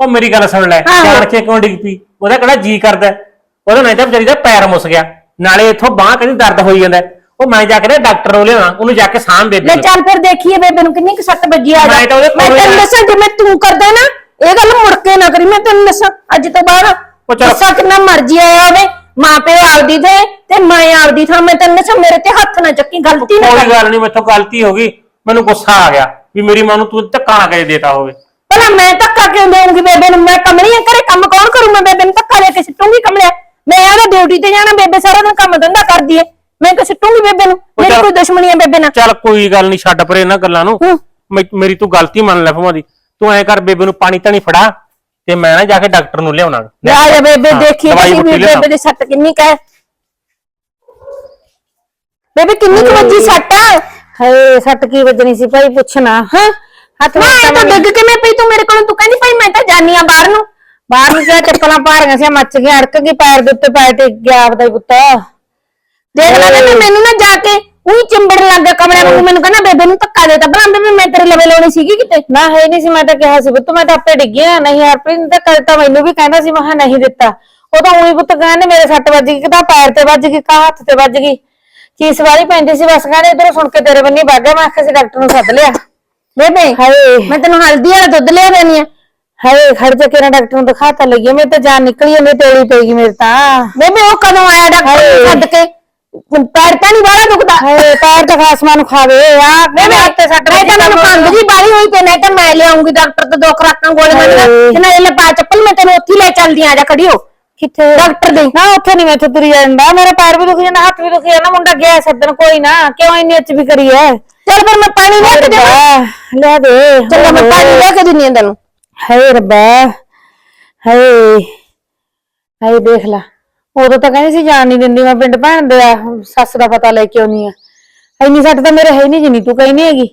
ਉਹ ਮੇਰੀ ਗੱਲ ਸੁਣ ਲੈ
ਆਹੋ।
ਜਾਣ ਕੇ ਕਿਉਂ ਡਿੱਗ ਪਈ ਉਹਦਾ ਕਿਹੜਾ ਜੀ ਕਰਦਾ ਹੈ? ਉਹਦਾ ਨਹੀਂ ਤਾਂ ਵਿਚਾਰੀ ਦਾ ਪੈਰ ਮੁੱਸ ਗਿਆ ਨਾਲੇ ਇੱਥੋਂ ਬਾਹ ਕਹਿੰਦੀ ਦਰਦ ਹੋਈ ਜਾਂਦਾ ਹੈ। ਉਹ ਮੈਂ ਜਾ ਕੇ ਨਾ ਡਾਕਟਰ ਨੂੰ ਲਿਆਵਾਂ ਉਹਨੂੰ ਜਾ ਕੇ ਸਾਂਭ ਦੇ
ਲੈ
ਦੇ
ਚੱਲ ਫਿਰ ਦੇਖੀਏ ਬੇਬੇ ਨੂੰ ਕਿੰਨੀ ਕੁ ਸੱਟ ਵੱਜੀ ਆ ਜਾ
ਮੈਂ ਤਾਂ ਉਹਦੇ ਕੋਲ
ਤੈਨੂੰ
ਜਾਣਾ।
ਦੱਸਾਂ ਜਿਵੇਂ ਤੂੰ ਕਰਦਾ ਨਾ ਇਹ ਗੱਲ ਮੁੜ ਕੇ ਨਾ ਕਰੀ ਮੈਂ ਤੈਨੂੰ ਦੱਸਾਂ ਅੱਜ ਤੋਂ ਬਾਅਦ
ਚੱਲ।
ਦੱਸਾਂ ਕਿੰਨਾ ਮਰਜ਼ੀ ਆਇਆ ਹੋਵੇ ਮਾਂ ਪਿਓ ਆਪਦੀ ਤੇ ਤੇ ਮੈਂ ਆਪਦੀ ਥਾਂ ਮੈਂ ਤੈਨੂੰ ਦੱਸਾਂ ਮੇਰੇ ਤੇ ਹੱਥ ਨਾ ਚੱਕੀ ਗਲਤੀ ਨਾ
ਕੋਈ
ਕਰ
ਗੱਲ ਨਹੀਂ ਮੈਥੋਂ ਗਲਤੀ ਹੋ ਗਈ ਮੈਨੂੰ ਗੁੱਸਾ ਆ ਗਿਆ ਵੀ ਮੇਰੀ ਮਾਂ ਨੂੰ ਤੂੰ ਧੱਕਾ ਨਾ ਕੇ ਦੇਤਾ ਹੋਵੇ
ਭਲਾ ਮੈਂ ਧੱਕਾ ਕਿਉਂ ਦੇਵਾਂਗੀ ਬੇਬੇ ਨੂੰ? ਮੈਂ ਕਮਲੀ ਆ ਘਰੇ ਕੰਮ ਕੌਣ ਕਰੂ ਮੈਂ ਬੇਬੇ ਨੂੰ? ਧੱਕਾ ਦੇ ਕੇ ਸਿੱਟੂਗੀ ਕਮਲਿਆ? ਮੈਂ ਆਦਾ ਡਿਊਟੀ ਤੇ ਜਾਣਾ ਬੇਬੇ ਸਾਰਾ ਦਿਨ ਕੰਮ ਧੰਦਾ ਕਰਦੀ ਏ। ਮੈਂ ਕਿ ਸਿੱਟੂਗੀ ਬੇਬੇ ਨੂੰ? ਮੇਰੀ
ਚੱਲ।
ਕੋਈ ਦੁਸ਼ਮਣੀ ਹੈ ਬੇਬੇ ਨਾਲ।
ਚੱਲ ਕੋਈ ਗੱਲ ਨਹੀਂ ਛੱਡ ਪਰੇ ਇਹਨਾਂ ਗੱਲਾਂ ਨੂੰ।
ਹੂੰ।
ਮੈਂ- ਮੇਰੀ ਤੂੰ ਗਲਤੀ ਮੰਨ ਲੈ ਭਵਾਂ ਦੀ। ਤੂੰ ਐ ਕਰ ਬੇਬੇ ਨੂੰ ਪਾਣੀ ਧਣੀ ਫੜਾ ਤੇ ਮੈਂ ਨਾ ਜਾ ਕੇ ਡਾਕਟਰ ਨੂੰ ਲਿਆਉਣਾ।
ਜਾ ਜਾ ਬੇਬੇ
ਹਾਂ,
ਦੇਖੀ
ਦਵਾਈ
ਤੁਸੀਂ
ਬੂਟੀ
ਵੀ
ਲਿਆਉਣਾ।
ਬੇਬੇ ਦੀ ਸੱਟ ਕਿੰਨੀ ਕਾ ਬੇਬੇ ਕਿੰਨੀ ਕੁ ਵੱਜੀ ਸੱਟ?
ਹਾਏ ਸੱਟ ਕੀ ਵੱਜਣੀ ਸੀ ਭਾਈ ਪੁੱਛਣਾ
ਹਾਂ?
ਹੱਥ
ਇਹ ਤਾਂ ਡਿੱਗ ਕਿਵੇਂ ਪਈ ਤੂੰ ਮੇਰੇ ਕੋਲ ਤੂੰ ਕਹਿੰਦੀ ਭਾਈ ਮੈਂ ਤਾਂ ਜਾਨੀ ਆ ਬਾਹਰ ਨੂੰ।
ਬਾਹਰ ਨੂੰ ਕਿਹਾ ਚੱਪਲਾਂ ਭਾਰੀਆਂ ਸੀ ਮੱਚ ਅੜਕ ਗਈ ਪੈਰ ਦੇ ਉੱਤੇ ਪੈਰ ਟਿਕ ਗਿਆ ਆਪਦਾ ਹੀ ਪੁੱਤ।
ਦੇਖ ਲੈ ਬੇਬੇ ਮੈਨੂੰ ਨਾ ਜਾ ਕੇ ਉਹੀ ਚਿੰਬੜਨ ਲੱਗ ਗਿਆ ਕਮਰੇ ਨੂੰ ਮੈਨੂੰ ਕਹਿੰਦਾ ਬੇਬੇ ਨੂੰ ਧੱਕਾ ਦੇਤਾ ਬਲਾਂ ਬੇਬੇ ਮੈਂ ਤੇਰੇ ਲਵੇ ਲਾਉਣੀ ਸੀਗੀ ਕਿਤੇ?
ਨਾ ਹੈ ਨਹੀਂ ਸੀ ਮੈਂ ਤਾਂ ਕਿਹਾ ਸੀ ਪੁੱਤ ਮੈਂ ਤਾਂ ਆਪੇ ਡਿੱਗੀ ਆ ਨਹੀਂ ਹਰਪ੍ਰੀਤ ਨੇ ਤਾਂ ਕੱਲ ਤਾਂ ਮੈਨੂੰ ਵੀ ਕਹਿੰਦਾ ਸੀ ਮੈਂ ਕਿਹਾ ਨਹੀਂ ਦਿੱਤਾ। ਉਹ ਤਾਂ ਉਹੀ ਪੁੱਤ ਕਹਿੰਦੇ ਮੇਰੇ ਸੱਟ ਵੱਜ ਗਈ ਕਿਤਾ ਪੈਰ ਤੇ ਵੱਜ ਗਈ ਕਾ ਹੱਥ ਤੇ ਵੱਜ ਗਈ। ਚੀਸ ਵਾਲੀ ਪੈਂਦੀ ਸੀ ਬਸ ਕਹਿੰਦੇ ਇਧਰੋਂ ਸੁਣ ਕੇ ਤੇਰੇ ਬੰਨੀ ਵਗ ਗਿਆ ਮੈਂ ਆਖਿਆ ਸੀ ਡਾਕਟਰ ਨੂੰ ਸੱਦ ਲਿਆ।
ਬੇਬੇ
ਹਾਏ।
ਮੈਂ ਤੈਨੂੰ ਹਲਦੀ ਵਾਲਾ ਦੁੱਧ ਲਿਆ ਦੇਣੀ ਆ।
ਹਾਏ ਖੜ ਜਾ ਕੇ ਨਾ ਡਾਕਟਰ ਨੂੰ ਦਿਖਾਤਾ ਲਈਏ। ਮੇਰੇ ਤਾਂ ਜਾਨ ਨਿਕਲੀ ਜਾਂਦੀ ਤੇਲੀ ਪਈ ਗਈ ਮੇਰੇ ਤਾਂ।
ਬੇਬੇ ਉਹ ਕਦੋਂ ਆਇਆ ਡਾਕਟਰ ਨੂੰ। ਛੱਡ ਕੇ? ਪੈਰ ਤਾਂ ਨਹੀਂ ਬਾਹਲਾ ਦੁਖਦਾ।
ਹਾਏ ਪੈਰ ਤਾਂ ਖਾਸਮਾਂ ਨੂੰ ਖਾਵੇ। ਆ
ਮੈਂ
ਮੇਰੇ ਹੱਥ ਤੇ ਸੱਟ
ਮੈਂ ਤਾਂ ਮੈਨੂੰ ਖੰਗ ਜੀ ਬਾਹਲੀ ਹੋਈ ਤੇ ਨਹੀਂ ਤਾਂ ਮੈਂ ਲਿਆਉਂਗੀ ਡਾਕਟਰ ਤੋਂ ਦੋ ਖਰਾਕਾਂ ਦੀਆਂ
ਹਾਏ।
ਤੇ ਨਾਲੇ ਲੈ ਪਾ ਚੱਪਲ ਮੈਂ ਤੈਨੂੰ ਉੱਥੇ ਹੀ ਲੈ ਚੱਲਦੀ ਆ ਜਾ ਖੜੀ ਹੋ
ਕਿੱਥੇ?
ਡਾਕਟਰ ਦੇ।
ਨਾ ਉੱਥੇ ਨਹੀਂ ਮੈਥੋਂ ਤੁਰੀ ਜਾਂਦਾ। ਮੇਰਾ ਪੈਰ ਵੀ ਦੁਖੀ ਜਾਂਦਾ ਹੱਥ ਵੀ ਦੁਖੀ ਜਾਂਦਾ। ਮੁੰਡਾ ਗਿਆ ਸੱਦਣ ਕੋਈ ਨਾ। ਕਿਉਂ ਇੰਨੀ ਅੱਚ ਵੀ ਕਰੀ ਐ?
ਚੱਲ ਫਿਰ ਮੈਂ ਪਾਣੀ ਲੈ ਕੇ ਦੇਵਾਂ।
ਲੈ ਦੇ
ਚੰਗਾ ਮੈਂ ਪਾਣੀ ਲੈ ਕੇ ਦਿੰਨੀ ਆ ਤੈਨੂੰ।
ਹਾਏ ਰੱਬਾ ਹਾਏ। ਹਾਏ ਦੇਖ ਲਾ ਉਦੋਂ ਤਾਂ ਕਹਿੰਦੀ ਸੀ ਜਾਣ ਨਹੀਂ ਦਿੰਦੀ ਮੈਂ ਪਿੰਡ ਭੈਣ ਦੇ ਆ ਸੱਸ ਦਾ ਪਤਾ ਲੈ ਕੇ ਆਉਣੀ ਆ ਇੰਨੀ ਸੱਟ ਤਾਂ ਮੇਰੇ ਹੈ ਨਹੀਂ ਜਿੰਨੀ ਤੂੰ ਕਹਿੰਦੀ ਹੈਗੀ।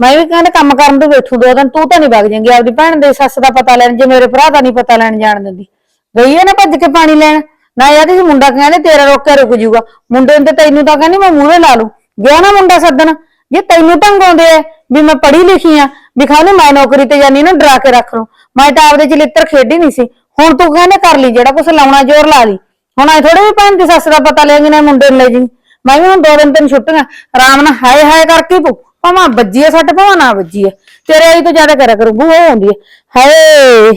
ਮੈਂ ਵੀ ਕਹਿੰਦਾ ਕੰਮ ਕਰਨ ਤੋਂ ਬੈਠੂ ਦੋ ਦਿਨ ਤੂੰ ਤਾਂ ਨਹੀਂ ਵਗ ਜਾਂਗੀ ਆਪਦੀ ਭੈਣ ਦੇ ਸੱਸ ਦਾ ਪਤਾ ਲੈਣ ਜੇ ਮੇਰੇ ਭਰਾ ਦਾ ਨਹੀਂ ਪਤਾ ਲੈਣ ਜਾਣ ਦਿੰਦੀ। ਗਈ ਹੈ ਨਾ ਭੱਜ ਕੇ ਪਾਣੀ ਲੈਣ ਨਾ ਯਾਰ ਸੀ ਮੁੰਡਾ ਕਹਿੰਦੇ ਤੇਰਾ ਰੋਕਿਆ ਰੁਕ ਜੂਗਾ। ਮੁੰਡੇ ਨੂੰ ਤੇ ਤੈਨੂੰ ਤਾਂ ਕਹਿੰਦੀ ਮੈਂ ਮੂਹਰੇ ਲਾ ਲੂ ਗਿਆ ਨਾ ਮੁੰਡਾ ਸੱਦਣ। ਜੇ ਤੈਨੂੰ ਢੰਗ ਆਉਂਦੇ ਆ, ਵੀ ਮੈਂ ਪੜ੍ਹੀ ਲਿਖੀ ਆ, ਵੀ ਖਾਣੇ ਮੈਂ ਨੌਕਰੀ ਤੇ ਜਾਨੀ ਨਾ ਡਰਾ ਕੇ ਰੱਖ ਲੂ ਮੈਂ ਤਾਂ ਆਪਦੇ ਚਲਿੱਤਰ ਖੇਡੀ ਨਹੀਂ ਸੀ। ਹੁਣ ਤੂੰ ਕਹਿੰਦੇ ਕਰ ਲਈ, ਜਿਹੜਾ ਕੁਛ ਲਾਉਣਾ ਜ਼ੋਰ ਲਾ ਲਈ। ਹੁਣ ਐ ਥੋੜੇ ਵੀ ਭੈਣ ਦੀ ਸੱਸ ਦਾ ਪਤਾ ਲੈਂਗੇ ਨਾ ਮੁੰਡੇ ਨੂੰ ਲੈ ਜੀ ਮੈਂ ਵੀ ਹੁਣ ਦੋ ਦਿਨ ਤੈਨੂੰ ਛੁੱਟੀਆਂ। ਆਰਾਮ ਨਾਲ ਹਾਏ ਹਾਏ ਕਰਕੇ ਪੂ ਭਾਵਾਂ ਵੱਜੀ ਆ ਸੱਟ, ਭਾਵਾਂ ਨਾ ਵੱਜੀ ਆ। ਤੇਰੇ ਆਈ ਤੋਂ ਜ਼ਿਆਦਾ ਕਰਿਆ ਕਰੂ ਬੂ ਹੁੰਦੀ ਹੈ ਹਾਏ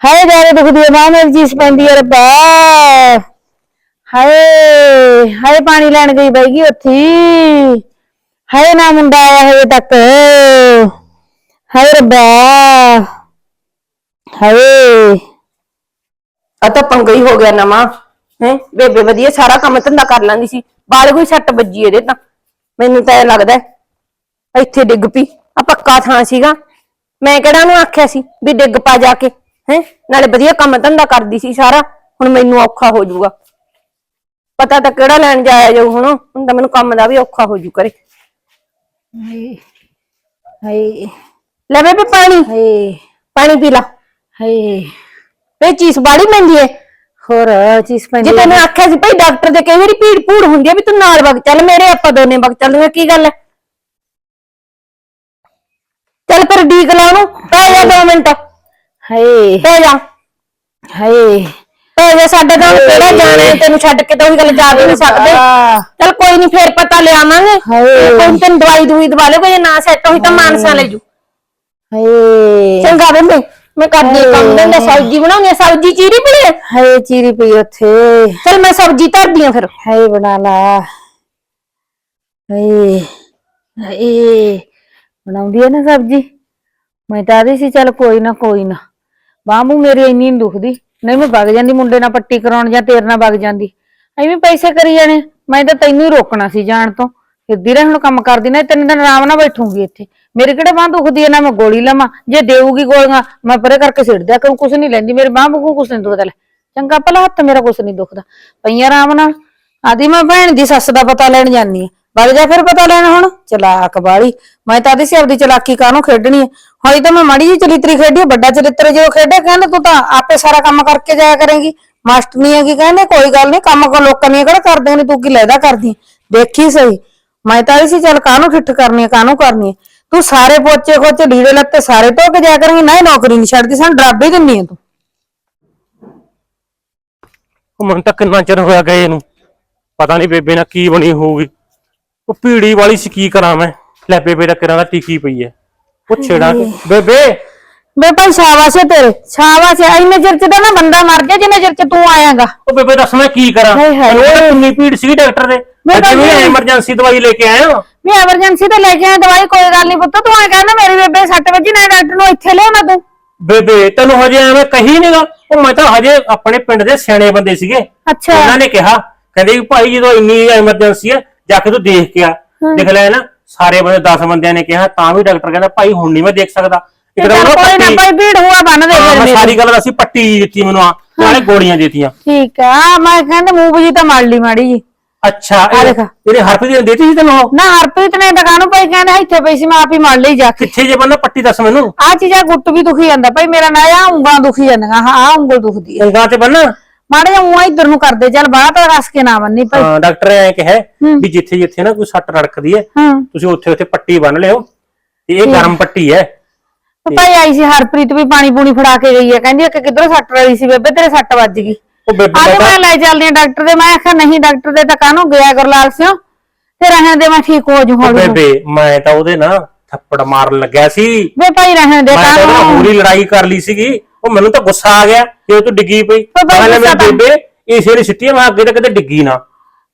ਹਾਏ, ਜ਼ਿਆਦਾ ਦੁਖਦੀ ਹੈ ਮਾਂ ਮੇਰੀ ਚੀਜ਼ ਪੈਂਦੀ ਹੈ ਰੱਬਾ। ਹਾਏ ਹਾਏ, ਪਾਣੀ ਲੈਣ ਗਈ ਬੈਗੀ ਉੱਥੇ। ਹਾਏ ਨਾ ਮੁੰਡਾ ਆਇਆ ਹਜੇ ਤੱਕ। ਹਾਏ ਰੱਬਾ। ਹਾਏ।
ਆ ਤਾਂ ਪੰਗਾ ਹੀ ਹੋ ਗਿਆ ਨਵਾਂ। ਹੈ? ਬੇਬੇ ਵਧੀਆ ਸਾਰਾ ਕੰਮ ਧੰਦਾ ਕਰ ਲੈਂਦੀ ਸੀ। ਬਾਲ ਕੋਈ ਸੱਟ ਵੱਜੀ ਇਹਦੇ ਤਾਂ। ਮੈਨੂੰ ਤਾਂ ਇਹ ਲੱਗਦਾ ਹੈ, ਇੱਥੇ ਡਿੱਗ ਪਈ। ਆ ਪੱਕਾ ਥਾਂ ਸੀਗਾ। ਮੈਂ ਕਿਹੜਾ ਨੂੰ ਆਖਿਆ ਸੀ ਵੀ ਡਿੱਗ ਪਾ ਜਾ ਕੇ। ਹੈ? ਨਾਲੇ ਵਧੀਆ ਕੰਮ ਧੰਦਾ ਕਰਦੀ ਸੀ ਸਾਰਾ। ਹੁਣ ਮੈਨੂੰ ਔਖਾ ਹੋ ਜਾਊਗਾ। ਪਤਾ ਤਾਂ ਕਿਹੜਾ ਲੈਣ ਜਾਇਆ ਜਾਊ ਹੁਣ। ਹੁਣ ਤਾਂ ਮੈਨੂੰ ਕੰਮ ਦਾ ਵੀ ਔਖਾ ਹੋ ਜੂ ਕਰੇ।
ਹਾਏ ਹਾਏ।
ਲੈ ਬੇਬੇ ਪਾਣੀ।
ਹਾਏ।
ਪਾਣੀ ਪੀ ਲਾ।
ਹਾਏ।
ਇਹ ਚੀਜ਼ ਬਾੜੀ ਮੈਂਦੀ ਏ।
ਹੋਰ ਚੀਜ਼
ਜੇ
ਪੈਂਦੀ
ਤੈਨੂੰ ਆਖਿਆ ਸੀ ਭਾਈ ਡਾਕਟਰ ਦੇ ਕਈ ਵਾਰੀ ਭੀੜ ਭੂੜ ਹੁੰਦੀ ਆ ਵੀ ਤੂੰ ਨਾਲ ਵਗ ਚੱਲ ਮੇਰੇ ਆਪਾਂ ਦੋਨੇ ਵਗ ਚੱਲੂਗੇ ਕੀ ਗੱਲ ਹੈ ਚੱਲ ਫਿਰ ਡੀਕ ਲਾ ਉਹਨੂੰ ਪੈ ਜਾ ਦੋ ਮਿੰਟ।
ਹਾਏ।
ਪੈ ਜਾ।
ਹਾਏ।
ਜਾ ਸਾਡੇ ਤੋਂ ਕਿਹੜਾ ਜਾਣਾ ਹੈ, ਤੈਨੂੰ ਛੱਡ ਕੇ ਤਾਂ ਉਹੀ ਗੱਲ ਜਾ ਵੀ ਨਹੀਂ ਸਕਦੇ। ਚੱਲ ਕੋਈ ਨਹੀਂ ਫੇਰ ਪਤਾ ਲਿਆਵਾਂਗੇ। ਕੋਈ ਤੈਨੂੰ ਦਵਾਈ ਦੂਈ ਦਵਾ ਲਿਓ ਜੇ ਨਾ ਸੈੱਟ ਹੋਈ ਤਾਂ ਮਾਨਸਾ ਲੈ ਜੂ
ਹਾਏ
ਚੰਗਾ ਬੇਬੇ ਮੈਂ ਕਰਦੀ ਹਾਂ ਕੰਮ ਦਿੰਦਾ ਸਬਜ਼ੀ ਬਣਾਉਣੀ ਆ ਸਬਜ਼ੀ ਚੀਰੀ ਪਈ ਹੈ?
ਹਾਏ ਚੀਰੀ ਪਈ ਉੱਥੇ।
ਚੱਲ ਮੈਂ ਸਬਜ਼ੀ ਧਰਦੀ ਆ ਫਿਰ।
ਹਾਏ ਬਣਾ ਲਾ। ਹਾਏ ਹਾਏ ਬਣਾਉਂਦੀ ਹੈ ਨਾ ਸਬਜੀ। ਮੈਂ ਤਾਂ ਆਦੀ ਸੀ ਚੱਲ ਕੋਈ ਨਾ ਕੋਈ ਨਾ। ਬਾਹਮੂ ਮੇਰੀ ਇੰਨੀ ਨੀ ਦੁਖਦੀ। ਨਹੀਂ ਮੈਂ ਵਗ ਜਾਂਦੀ ਮੁੰਡੇ ਨਾਲ ਪੱਟੀ ਕਰਾਉਣ ਜਾਂ ਤੇਰੇ ਨਾਲ ਵਗ ਜਾਂਦੀ। ਐਵੇਂ ਪੈਸੇ ਕਰੀ ਜਾਣੇ। ਮੈਂ ਤਾਂ ਤੈਨੂੰ ਹੀ ਰੋਕਣਾ ਸੀ ਜਾਣ ਤੋਂ। ਫਿਰਦੀ ਰਹਿ ਹੁਣ ਕੰਮ ਕਰਦੀ ਨਾ ਤਿੰਨ ਦਿਨ ਆਰਾਮ ਨਾਲ ਬੈਠੂਗੀ ਇੱਥੇ। ਮੇਰੇ ਕਿਹੜੇ ਬਾਂਹ ਦੁਖਦੀ ਹੈ ਨਾ ਮੈਂ ਗੋਲੀ ਲਵਾਂ। ਜੇ ਦੇਊਗੀ ਗੋਲੀਆਂ, ਮੈਂ ਪਰੇ ਕਰਕੇ ਸਿੱਟ ਦਿਆ ਕਰੂੰ, ਕੁਛ ਨਹੀਂ ਲੈਂਦੀ। ਮੇਰੇ ਬਾਂਹ ਬੁਕੂ ਕੁਛ ਨਹੀਂ ਦੁਖਦਾ ਲੈ। ਚੰਗਾ ਭਲਾ, ਹੱਥ ਮੇਰਾ ਕੁਛ ਨਹੀਂ ਦੁਖਦਾ। ਪਈਆਂ ਆਰਾਮ ਨਾਲ। ਆਦੀ ਮੈਂ ਭੈਣ ਦੀ ਸੱਸ ਦਾ ਪਤਾ ਲੈਣ ਜਾਨੀ ਆ। ਵਗ ਜਾ ਫਿਰ ਪਤਾ ਲੈਣ ਹੁਣ। ਚਲਾਕ ਵਾਲੀ। ਮੈਂ ਤਾਂ ਆਦੀ ਸੀ ਆਪਦੀ ਚਲਾਕੀ ਕਾਹਨੂੰ ਖੇਡਣੀ ਹੈ ਹੋਈ ਤਾਂ ਮੈਂ ਮਾੜੀ ਜੀ ਚਲਿੱਤਰੀ ਖੇਡੀ ਵੱਡਾ ਚਲਿੱਤਰ ਜੋ ਖੇਡੇ, ਕਹਿੰਦੇ ਤੂੰ ਤਾਂ ਆਪੇ ਸਾਰਾ ਕੰਮ ਕਰਕੇ ਜਾਇਆ ਕਰੇਂਗੀ। ਮਾਸਟਰ ਹੈਗੀ, ਕਹਿੰਦੇ ਕੋਈ ਗੱਲ ਨਹੀਂ, ਕੰਮ ਕੋ ਲੋਕਾਂ ਨੇ ਕਿਹੜਾ ਕਰਦੇ ਨੇ ਤੂੰ ਕੀ ਲੈਦਾ ਕਰਦੀ ਦੇਖੀ ਸਹੀ। ਮੈਂ ਤਾਂ ਆਦੀ ਸੀ, ਚੱਲ ਕਾਹਨੂੰ ਠਿੱਠ ਕਰਨੀ ਹੈ ਕਾਹਨੂੰ ਕਰਨੀ ਹੈ ਤੂੰ ਸਾਰੇ ਪੋਚੇ ਖੋਚੇ ਢੀੜੇ ਲੱਤੇ ਸਾਰੇ ਧੋ ਕੇ ਜਾਇਆ ਕਰੇਂਗੀ, ਨਾ ਇਹ ਨੌਕਰੀ ਨਹੀਂ ਛੱਡਦੀ, ਸਾਨੂੰ ਡਰਾਬੇ ਦਿੰਨੀ ਹੈ ਤੂੰ।
ਉਹ ਮੈਨੂੰ ਤਾਂ ਕਿੰਨਾ ਚਿਰ ਹੋਇਆ ਗਏ ਨੂੰ ਪਤਾ ਨਹੀਂ ਬੇਬੇ ਨਾਲ ਕੀ ਬਣੀ ਹੋਊਗੀ। ਉਹ ਭੀੜੀ ਵਾਲੀ ਸੀ ਕੀ ਕਰਾਂ ਮੈਂ? ਲੈ ਬੇਬੇ ਦਾ ਕਿਰਾਂ ਦਾ ਟਿਕੀ ਪਈ ਐ। ਉਹ ਛੇੜਾ ਕੇ ਬੇਬੇ!
ਬੇ ਭਾਈ ਸ਼ਾਬਾਸ਼ ਏ ਤੇਰੇ ਸ਼ਾਬਾਸ਼ ਏ ਇੰਨੇ ਚਿਰ ਚ ਤਾਂ ਨਾ ਬੰਦਾ ਮਰ ਗਿਆ ਜਿੰਨੇ ਚਿਰ ਚ ਤੂੰ ਆਇਆਗਾ।
ਉਹ ਬੇਬੇ ਦੱਸ ਮੈਂ ਕੀ ਕਰਾਂ?
ਹਾਏ ਹਾਏ।
ਤੈਨੂੰ ਪਤਾ ਕਿੰਨੀ ਭੀੜ ਸੀ ਡਾਕਟਰ ਦੇ।
ਮੈਂ
ਅੱਜ ਵੀ ਐਮਰਜੈਂਸੀ ਦਵਾਈ ਲੈ ਕੇ ਆਇਆ
ਮੈਂ ਐਮਰਜੈਂਸੀ ਤੇ ਲੈ ਕੇ ਆਇਆ ਦਵਾਈ ਕੋਈ ਗੱਲ ਨਹੀਂ ਪੁੱਤ ਤੂੰ ਐ ਕਹਿੰਦਾ ਮੇਰੀ ਬੇਬੇ ਸੱਟ ਵੱਜੀ ਨਾ ਡਾਕਟਰ ਨੂੰ ਇੱਥੇ ਲਿਆਉਣਾ ਤੂੰ।
ਬੇਬੇ ਤੈਨੂੰ ਹਜੇ ਐਵੇਂ ਕਹੀ ਨਹੀਂਗਾ ਉਹ ਮੈਂ ਤਾਂ ਹਜੇ ਆਪਣੇ ਪਿੰਡ ਦੇ ਸਿਆਣੇ ਬੰਦੇ ਸੀਗੇ।
ਅੱਛਾ।
ਉਹਨਾਂ ਨੇ ਕਿਹਾ ਕਹਿੰਦੇ ਵੀ ਭਾਈ ਜਦੋਂ ਇੰਨੀ ਐਮਰਜੈਂਸੀ ਹੈ ਜਾ ਕੇ ਤੂੰ ਦੇਖ ਕੇ ਆ। ਦੇਖ ਲੈ ਨਾ ਸਾਰੇ ਬੰਦੇ 10 ਬੰਦਿਆਂ ਨੇ ਕਿਹਾ ਤਾਂ ਵੀ ਡਾਕਟਰ ਕਹਿੰਦਾ ਭਾਈ ਹੁਣ ਨਹੀਂ ਮੈਂ ਦੇਖ ਸਕਦਾ। ਇੱਕ ਤਾਂ
ਕੋਈ ਨਾ
ਪੱਟੀ-
ਭਾਈ ਭੀੜ ਹੋਆ ਬੰਨ ਦੇ
ਹਾਂ,
ਫਿਰ
ਮੈਂ
ਮੇਰੀ।
ਸਾਰੀ ਗੱਲ ਦੱਸੀ ਪੱਟੀ ਦਿੱਤੀ ਮੈਨੂੰ ਆ ਨਾਲੇ ਗੋਲੀਆਂ ਦਿੱਤੀਆਂ।
ਠੀਕ ਆ ਮੈਂ ਕਹਿੰਦਾ ਮੂੰਹ ਜੀ ਤਾਂ ਮੜ ਲਈ ਮਾੜੀ ਜੀ।
ਅੱਛਾ ਹਰਪ੍ਰੀਤ ਨੇ ਦਿੱਤੀ ਸੀ ਤੈਨੂੰ ਉਹ?
ਨਾ ਹਰਪ੍ਰੀਤ ਨੇ ਦੁਕਾਨੋਂ ਭਾਈ ਕਹਿੰਦਾ ਇੱਥੇ ਪਈ ਸੀ ਮੈਂ ਆਪ ਹੀ ਮੜ ਲਈ ਜਾ ਕੇ।
ਕਿੱਥੇ ਜੇ ਬੰਦਾ ਪੱਟੀ ਦੱਸ ਮੈਨੂੰ?
ਆ ਚੀਜ਼ਾਂ ਗੁੱਟ ਵੀ ਦੁਖੀ ਜਾਂਦਾ ਭਾਈ ਮੇਰਾ ਨਾ ਆ ਉਂਗਲਾਂ ਦੁਖੀ ਜਾਂਦੀਆਂ ਹਾਂ ਆ ਉਂਗਲ ਦੁਖਦੀ ਹੈ
ਉਂਗਲਾਂ ਤੇ ਬੰਨਾ
ਮਾੜੇ ਉਂਗਲਾਂ ਇੱਧਰ ਨੂੰ ਕਰਦੇ ਚੱਲ ਬਾਹਰ ਤਾਂ ਰਸ ਕੇ ਨਾ ਬੰਨੀ ਭਾਈ।
ਹਾਂ ਡਾਕਟਰ ਐ ਕਿਹਾ ਵੀ ਜਿੱਥੇ ਜਿੱਥੇ ਨਾ ਕੋਈ ਸੱਟ ਰੜਕਦੀ ਹੈ
ਹਾਂ।
ਤੁਸੀਂ ਉੱਥੇ ਉੱਥੇ ਪੱਟੀ ਬੰਨ ਲਿਓ ਤੇ ਇਹ ਗਰਮ ਪੱਟੀ ਹੈ
ਭਾਈ ਆਈ ਸੀ ਹਰਪ੍ਰੀਤ ਵੀ ਪਾਣੀ ਪੂਣੀ ਫੜਾ ਕੇ ਗਈ ਹੈ ਕਹਿੰਦੀ ਕਿ ਕਿੱਧਰੋਂ ਸੱਟ ਰਹੀ ਸੀ ਬੇਬੇ ਤੇਰੇ ਸੱਟ ਵੱਜ ਗਈ।
ਉਹ ਬੇਬੇ ਦਾ
ਮੈਂ ਲੈ ਚੱਲਦੀ ਆ ਡਾਕਟਰ ਦੇ ਮੈਂ ਆਖਿਆ ਨਹੀਂ ਡਾਕਟਰ ਦੇ ਤਾਂ ਕਾਹਨੂੰ ਗਿਆ ਗੁਰਲਾਲ ਸਿੰਘ ਤੇ ਰਹਿਣ ਦੇ ਮੈਂ ਠੀਕ ਹੋ ਜੂ
ਉਹ
ਹੌਲੀ ਹੌਲੀ।
ਬੇਬੇ ਮੈਂ ਤਾਂ ਉਹਦੇ ਨਾ ਥੱਪੜ ਮਾਰਨ ਲੱਗਿਆ ਸੀ।
ਵੇ ਭਾਈ ਰਹਿਣ ਦੇ
ਮੈਂ ਤਾਂ ਉਹਦੇ ਨਾਲ
ਕਾਹਨੂੰ?
ਪੂਰੀ ਲੜਾਈ ਕਰ ਲਈ ਸੀਗੀ। ਉਹ ਮੈਨੂੰ ਤਾਂ ਗੁੱਸਾ ਆ ਗਿਆ ਕਿ ਤੂੰ ਡਿੱਗੀ ਪਈ। ਮੈਂ
ਗੁੱਸਾ
ਮੇਰੀ
ਤਾਂ-
ਬੇਬੇ ਇਸੇ ਨੇ ਸਿੱਟੀ ਆ, ਮੈਂ ਅੱਗੇ ਤਾਂ ਕਦੇ ਡਿੱਗੀ ਨਾ।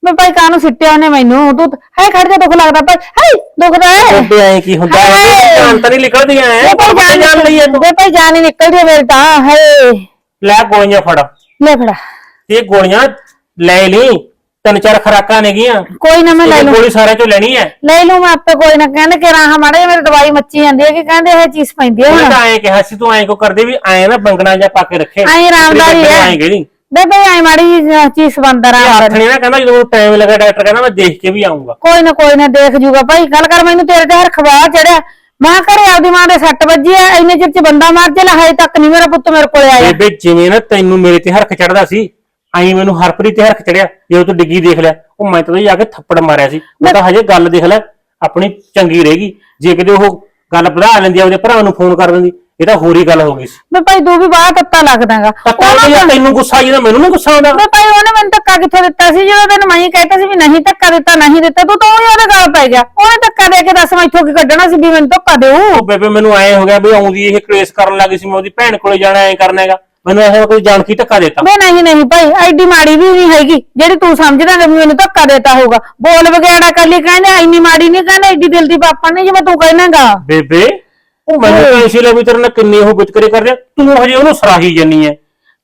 ਮੈਂ ਭਾਈ ਕਾਹਨੂੰ ਸਿੱਟਿਆ ਉਹਨੇ ਮੈਨੂੰ? ਤੂੰ ਹੈ ਖੜ ਜਾ ਦੁੱਖ ਲੱਗਦਾ ਭਾਈ। ਹੈ ਦੁਖਦਾ ਹੈ।
ਬੇਬੇ ਐ ਕੀ ਹੁੰਦਾ ਹੈ। ਜਾਨ ਤਾਂ ਨਹੀਂ ਨਿਕਲਦੀਆਂ ਐ
ਭਾਈ ਜਾਨ
ਜਾਨ ਲਈ ਐ ਤੂੰ।
ਭਾਈ ਜਾਨ ਹੀ ਨਿਕਲਦੀ ਹੈ ਮੇਰੇ ਤਾਂ। ਹੈ
ਲੈ ਗੋਲੀਆਂ ਫੜ।
ਲੈ ਫੜਾ।
ਤੇ ਗੋਲੀਆਂ ਲੈ ਲਈ। ਤਿੰਨ ਚਾਰ ਖਰਾਕਾਂ ਨੇਗੀਆਂ
ਕੋਈ ਨਾ ਮੈਂ ਲੈ ਲੂੰ।
ਗੋਲੀ ਸਾਰਿਆਂ ਚੋਂ ਲੈਣੀ ਐ
ਲੈ ਲੂੰ ਮੈਂ ਆਪੇ ਕੋਈ ਨਾ ਕਹਿੰਦੇ ਕਿ ਰਾਹ ਮਾੜੇ ਮੇਰੀ ਦਵਾਈ ਮੱਚੀ ਜਾਂਦੀ ਹੈ ਕਿ ਕਹਿੰਦੇ ਇਹ ਚੀਜ਼ ਪੈਂਦੀ ਹੈ
ਉਹਨੇ
ਹੁਣ।
ਤਾਂ ਐਂ ਕਿਹਾ ਸੀ ਤੂੰ ਐਂ ਕੋ ਕਰਦੇ ਵੀ ਐਂ ਨਾ ਬੰਗਣਾ ਜਾਂ ਪਾ ਕੇ ਰੱਖੇ।
ਐਂ ਆਰਾਮਦਾਰੀ ਹੈ।
ਐਂ ਕਹਿੰਦੀ
ਬੇ ਭਾਈ ਆਈ ਮਾੜੀ ਜਿਹੀ ਚੀਜ਼ ਬੰਦਾ
ਹੱਥ
ਰਾਮ
ਨਹੀਂ ਨਾ ਕਹਿੰਦਾ ਜਦੋਂ ਟਾਈਮ ਲੱਗਾ ਡਾਕਟਰ ਕਹਿੰਦਾ ਮੈਂ ਦੇਖ ਕੇ ਵੀ ਆਉਂਗਾ
ਕੋਈ ਨਾ ਕੋਈ ਨਾ ਦੇਖ ਜੂਗਾ। ਭਾਈ ਗੱਲ ਕਰ ਮੈਨੂੰ ਤੇਰੇ ਤੇ ਹਰਖਵਾ ਚੜਿਆ। ਮੈਂ ਘਰੇ ਆਪਦੀ ਮਾਂ ਦੇ ਸੱਟ ਵੱਜੀ ਐ ਇੰਨੇ ਚਿਰ ਚ ਬੰਦਾ ਮਾਰ ਜੇ ਹਜੇ ਤੱਕ ਨਹੀਂ ਮੇਰਾ ਪੁੱਤ ਮੇਰੇ ਕੋਲੇ ਆਇਆ।
ਬੇਬੇ ਜਿਵੇਂ ਨਾ ਤੈਨੂੰ ਮੇਰੇ ਤੇ ਹਰਖ ਚੜਦਾ ਸੀ ਐਂ ਮੈਨੂੰ ਹਰਪ੍ਰੀਤ ਤੇ ਹਰਖ ਚੜਿਆ ਜਦੋਂ ਤੂੰ ਡਿੱਗੀ ਦੇਖ ਲਿਆ ਉਹ ਮੈਂ ਤਾਂ ਜਾ ਕੇ ਥੱਪੜ ਮਾਰਿਆ ਸੀ। ਮੈਂ ਤਾਂ ਹਜੇ ਗੱਲ ਦੇਖ ਲੈ ਆਪਣੀ ਚੰਗੀ ਰਹੇਗੀ ਜੇ ਕਿਤੇ ਉਹ ਗੱਲ ਵਧਾ ਲੈਂਦੀ ਆ ਉਹਦੇ ਭਰਾ ਨੂੰ ਫੋਨ ਕਰ ਦਿੰਦੀ ਇਹ ਤਾਂ ਹੋਰ ਹੀ ਗੱਲ ਹੋ ਗਈ ਸੀ।
ਮੈਂ ਭਾਈ ਤੂੰ ਵੀ ਬਾਹਰ ਤੱਤਾ ਲੱਗਦਾਗਾ
ਤਾਂ ਤਾਂ ਜੇ ਤੈਨੂੰ ਗੁੱਸਾ ਆਈ ਤਾਂ ਮੈਨੂੰ ਨਹੀਂ ਗੁੱਸਾ ਆਉਂਦਾ।
ਮੈਂ ਭਾਈ ਉਹਨੇ ਮੈਨੂੰ ਧੱਕਾ ਕਿੱਥੇ ਦਿੱਤਾ ਸੀ? ਜਦੋਂ ਤੈਨੂੰ ਮੈਂ ਹੀ ਕਹਿਤਾ ਸੀ ਵੀ ਨਹੀਂ ਧੱਕਾ ਦਿੱਤਾ ਨਹੀਂ ਦਿੱਤਾ ਤੂੰ ਤਾਂ ਉਹੀ ਉਹਦੇ ਗੱਲ ਪੈ ਗਿਆ। ਉਹਨੇ ਧੱਕਾ ਦੇ ਕੇ ਦੱਸ ਮੈਂ ਇੱਥੋਂ ਕੀ ਕੱਢਣਾ ਸੀ ਵੀ ਮੈਨੂੰ ਧੱਕਾ ਦੇਊ?
ਉਹ ਬੇਬੇ ਮੈਨੂੰ ਐ ਹੋ ਗਿਆ ਵੀ ਆਉਂਦੀ ਇਹ ਕਲੇਸ਼ ਕਰਨ ਲੱਗੀ ਸੀ ਮੈਂ ਉਹਦੀ ਭੈਣ ਕੋਲੇ ਜਾਣਾ ਐ ਕਰਨਾ ਹੈਗਾ। ਮੈਨੂੰ ਐਸਾ ਕੋਈ ਜਾਣ ਕੀ ਧੱਕਾ ਦਿੱਤਾ।
ਵੇ ਨਹੀਂ ਨਹੀਂ ਭਾਈ ਐਡੀ ਮਾੜੀ ਵੀ ਨਹੀਂ ਹੈਗੀ ਜਿਹੜੀ ਤੂੰ ਸਮਝਦਾ ਕਿ ਮੈਨੂੰ ਧੱਕਾ ਦਿੱਤਾ ਹੋਊਗਾ। ਬੋਲ ਵਗੈਰਾ ਕੱਲੀ ਕਹਿੰਦੇ ਇੰਨੀ ਮਾੜੀ ਨਹੀਂ ਕਹਿੰਦੇ ਐਡੀ ਦਿਲ ਦੀ ਪਾਪਾ ਨਹੀਂ ਜਿਵੇਂ ਤੂੰ ਕਹਿਣਾਗਾ
ਬੇਬੇ ਉਹ ਮੈਨੂੰ ਤਾਂ ਇਸੇ ਲਈ ਵੀ ਤੇਰੇ ਨਾਲ ਕਿੰਨੇ ਉਹ ਵਿਤਕਰੇ ਕਰ ਰਿਹਾ ਤੂੰ ਹਜੇ ਉਹਨੂੰ ਸਰਾਹੀ ਜੰਨੀ ਐ।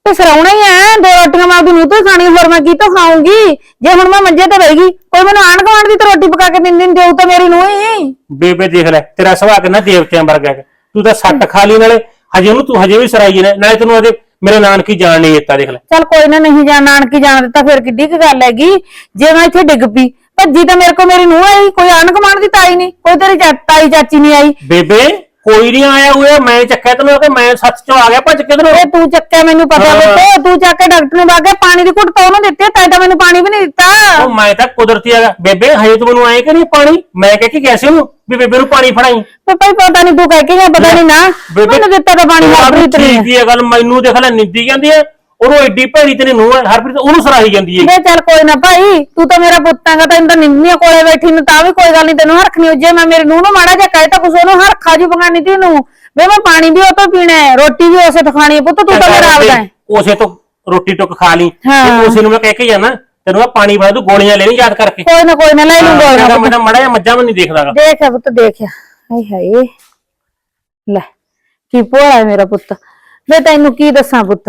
ਤੇ ਸਰਾਉਣਾ ਹੀ ਐ ਦੋ ਰੋਟੀਆਂ ਮੈਂ ਆਪਦੀ ਮੂੰਹ ਤੋਂ ਖਾਣੀ ਹੋਰ ਮੈਂ ਕੀ ਤੋਂ ਖਾਊਂਗੀ? ਜੇ ਹੁਣ ਮੈਂ ਮੰਜੇ ਤੇ ਬੈਗੀ ਕੋਈ ਮੈਨੂੰ ਆਣ ਗਵਾਂਡ ਦੀ ਤਾਂ ਰੋਟੀ ਪਕਾ ਕੇ ਦਿੰਦੀ ਦੇਊ ਤਾਂ ਮੇਰੀ ਨੂੰ ਹੀ।
ਬੇਬੇ ਦੇਖ ਲੈ ਤੇਰਾ ਸੁਭਾਅ ਕਿੰਨਾ ਦੇਵਤਿਆਂ ਵਰਗਾ ਹੈ ਤੂੰ ਤਾਂ ਸੱਟ ਖਾ ਲਈ ਨਾਲੇ ਹਜੇ ਉਹਨੂੰ ਤੂੰ ਹਜੇ ਵੀ ਸਰਾਈ ਜਨੇ ਨਾਲੇ ਤੈਨੂੰ ਉਹਦੇ ਮੇਰੇ ਨਾਨਕੀ ਜਾਣ ਨਹੀਂ ਦਿੱਤਾ ਦੇਖ ਲੈ।
ਚੱਲ ਕੋਈ ਨਾ ਨਹੀਂ ਜਾਣ ਨਾਨਕੀ ਜਾਣ ਦਿੱਤਾ ਫਿਰ ਕਿੱਡੀ ਕੁ ਗੱਲ ਹੈਗੀ? ਜੇ ਮੈਂ ਇੱਥੇ ਡਿੱਗ ਪਈ ਭੱਜੀ ਤਾਂ ਮੇਰੇ ਕੋ ਮੇਰੀ ਨੂੰ ਆਈ ਕੋਈ ਆਣ ਗਵਾਂਡ ਦੀ ਤਾਈ ਨਹੀਂ ਕੋਈ ਤੇਰੀ ਚਾ- ਤਾਈ ਚਾਚੀ ਨਹੀਂ ਆਈ।
ਬੇਬੇ ਕੋਈ ਨਹੀਂ ਆਇਆ ਹੋਇਆ ਮੈਂ ਚੱਕਿਆ ਤੈਨੂੰ ਕਿ ਮੈਂ ਸੱਚ ਚੋਂ ਆ ਗਿਆ ਭੱਜ ਕਿਧਰੋਂ
ਓਏ ਤੂੰ ਚੱਕਿਆ ਮੈਨੂੰ ਪਤਾ
ਹਾਂ।
ਬੱਤੇ ਤੂੰ ਚੱਕ ਕੇ ਡਾਕਟਰ ਨੂੰ ਬਾਗੇ ਪਾਣੀ ਦੀ ਘੁੱਟ ਤਾਂ ਉਹਨੂੰ ਦਿੱਤੀ ਤਾਂ ਤਾਂ ਮੈਨੂੰ ਪਾਣੀ ਵੀ ਨਹੀਂ ਦਿੱਤਾ।
ਉਹ ਮੈਂ ਤਾਂ ਕੁਦਰਤੀ ਆ ਗਿਆ ਬੇਬੇ ਹਜੇ ਤੂੰ ਮੈਨੂੰ ਆਏ ਕਿ ਨਹੀਂ ਪਾਣੀ? ਮੈਂ ਕਹਿ ਕੇ ਗਿਆ ਸੀ ਉਹਨੂੰ ਵੀ ਬੇਬੇ ਨੂੰ ਪਾਣੀ ਫੜਾਈ।
ਤੇ ਭਾਈ ਪਤਾ ਨਹੀਂ ਤੂੰ ਕਹਿ ਕੇ ਗਿਆ ਪਤਾ ਨਹੀਂ ਨਾ। ਮੈਨੂੰ ਦਿੱਤਾ ਤਾਂ ਪਾਣੀ ਹਰਪ੍ਰੀਤ ਨੇ
ਠੀਕ ਹੀ ਆ ਗੱਲ ਮੈਨੂੰ ਦੇਖ ਲੈ ਨਿੰਦੀ ਜਾਂਦੀ ਐ ਉਹਨੂੰ ਐਡੀ ਭੈੜੀ ਤੇਰੀ ਨੂੰ ਹੈ ਹਰਪ੍ਰੀਤ ਉਹਨੂੰ ਸਰਾਹੀ ਜਾਂਦੀ ਐ
ਵੇ ਚੱਲ ਕੋਈ ਨਾ ਭਾਈ ਤੂੰ ਤਾਂ ਮੇਰਾ ਪੁੱਤ ਹੈਗਾ ਤੈਨੂੰ ਤਾਂ ਨਿੰਮੀਆਂ ਕੋਲੇ ਬੈਠੀ ਨੂੰ ਤਾਂ ਵੀ ਕੋਈ ਗੱਲ ਨਹੀਂ ਤੈਨੂੰ ਹਰਖ ਨਹੀਂ ਜੇ ਮੈਂ ਮੇਰੇ ਨੂੰਹ ਨੂੰ ਮਾੜਾ ਜਿਹਾ ਕਹਿ ਤਾ ਕੁਛ ਉਹਨੂੰ ਹਰਖਾ ਜੂ ਬਗਾਨੀ ਤੀ ਨੂੰ। ਵੇ ਮੈਂ ਪਾਣੀ ਵੀ ਉਹ ਤੋਂ ਪੀਣਾ ਹੈ ਰੋਟੀ ਵੀ ਉਸੇ ਤੋਂ ਖਾਣੀ ਹੈ ਪੁੱਤ ਤੂੰ ਤਾਂ ਮੇਰਾ ਆਪਦਾ ਹੈ।
ਉਸੇ ਤੋਂ ਰੋਟੀ ਟੁੱਕ ਖਾ ਲਈ।
ਹਾਂ।
ਤੇ ਉਸੇ ਨੂੰ ਮੈਂ ਕਹਿ ਕੇ ਜਾਣਾ ਤੈਨੂੰ ਮੈਂ ਪਾਣੀ ਫੜਾ ਦੂੰ ਗੋਲੀਆਂ ਲੈ ਲਈ ਯਾਦ ਕਰਕੇ।
ਕੋਈ ਨਾ ਕੋਈ ਨਾ ਲੈ ਲੂੰ
ਕਹਿੰਦਾ
ਗੋਲ
ਮੈਂ ਤਾਂ ਮੜਾ ਜਾਂ ਮੱਝਾਂ ਵੀ ਨਹੀਂ ਦੇਖਦਾਗਾ।
ਦੇਖਿਆ ਪੁੱਤ ਦੇਖਿਆ ਹਾਏ ਹਾਏ। ਲੈ ਕੀ ਭੋਲਾ ਹੈ ਮੇਰਾ ਪੁੱਤ। ਵੇ ਤੈਨੂੰ ਕੀ ਦੱਸਾਂ ਪੁੱਤ?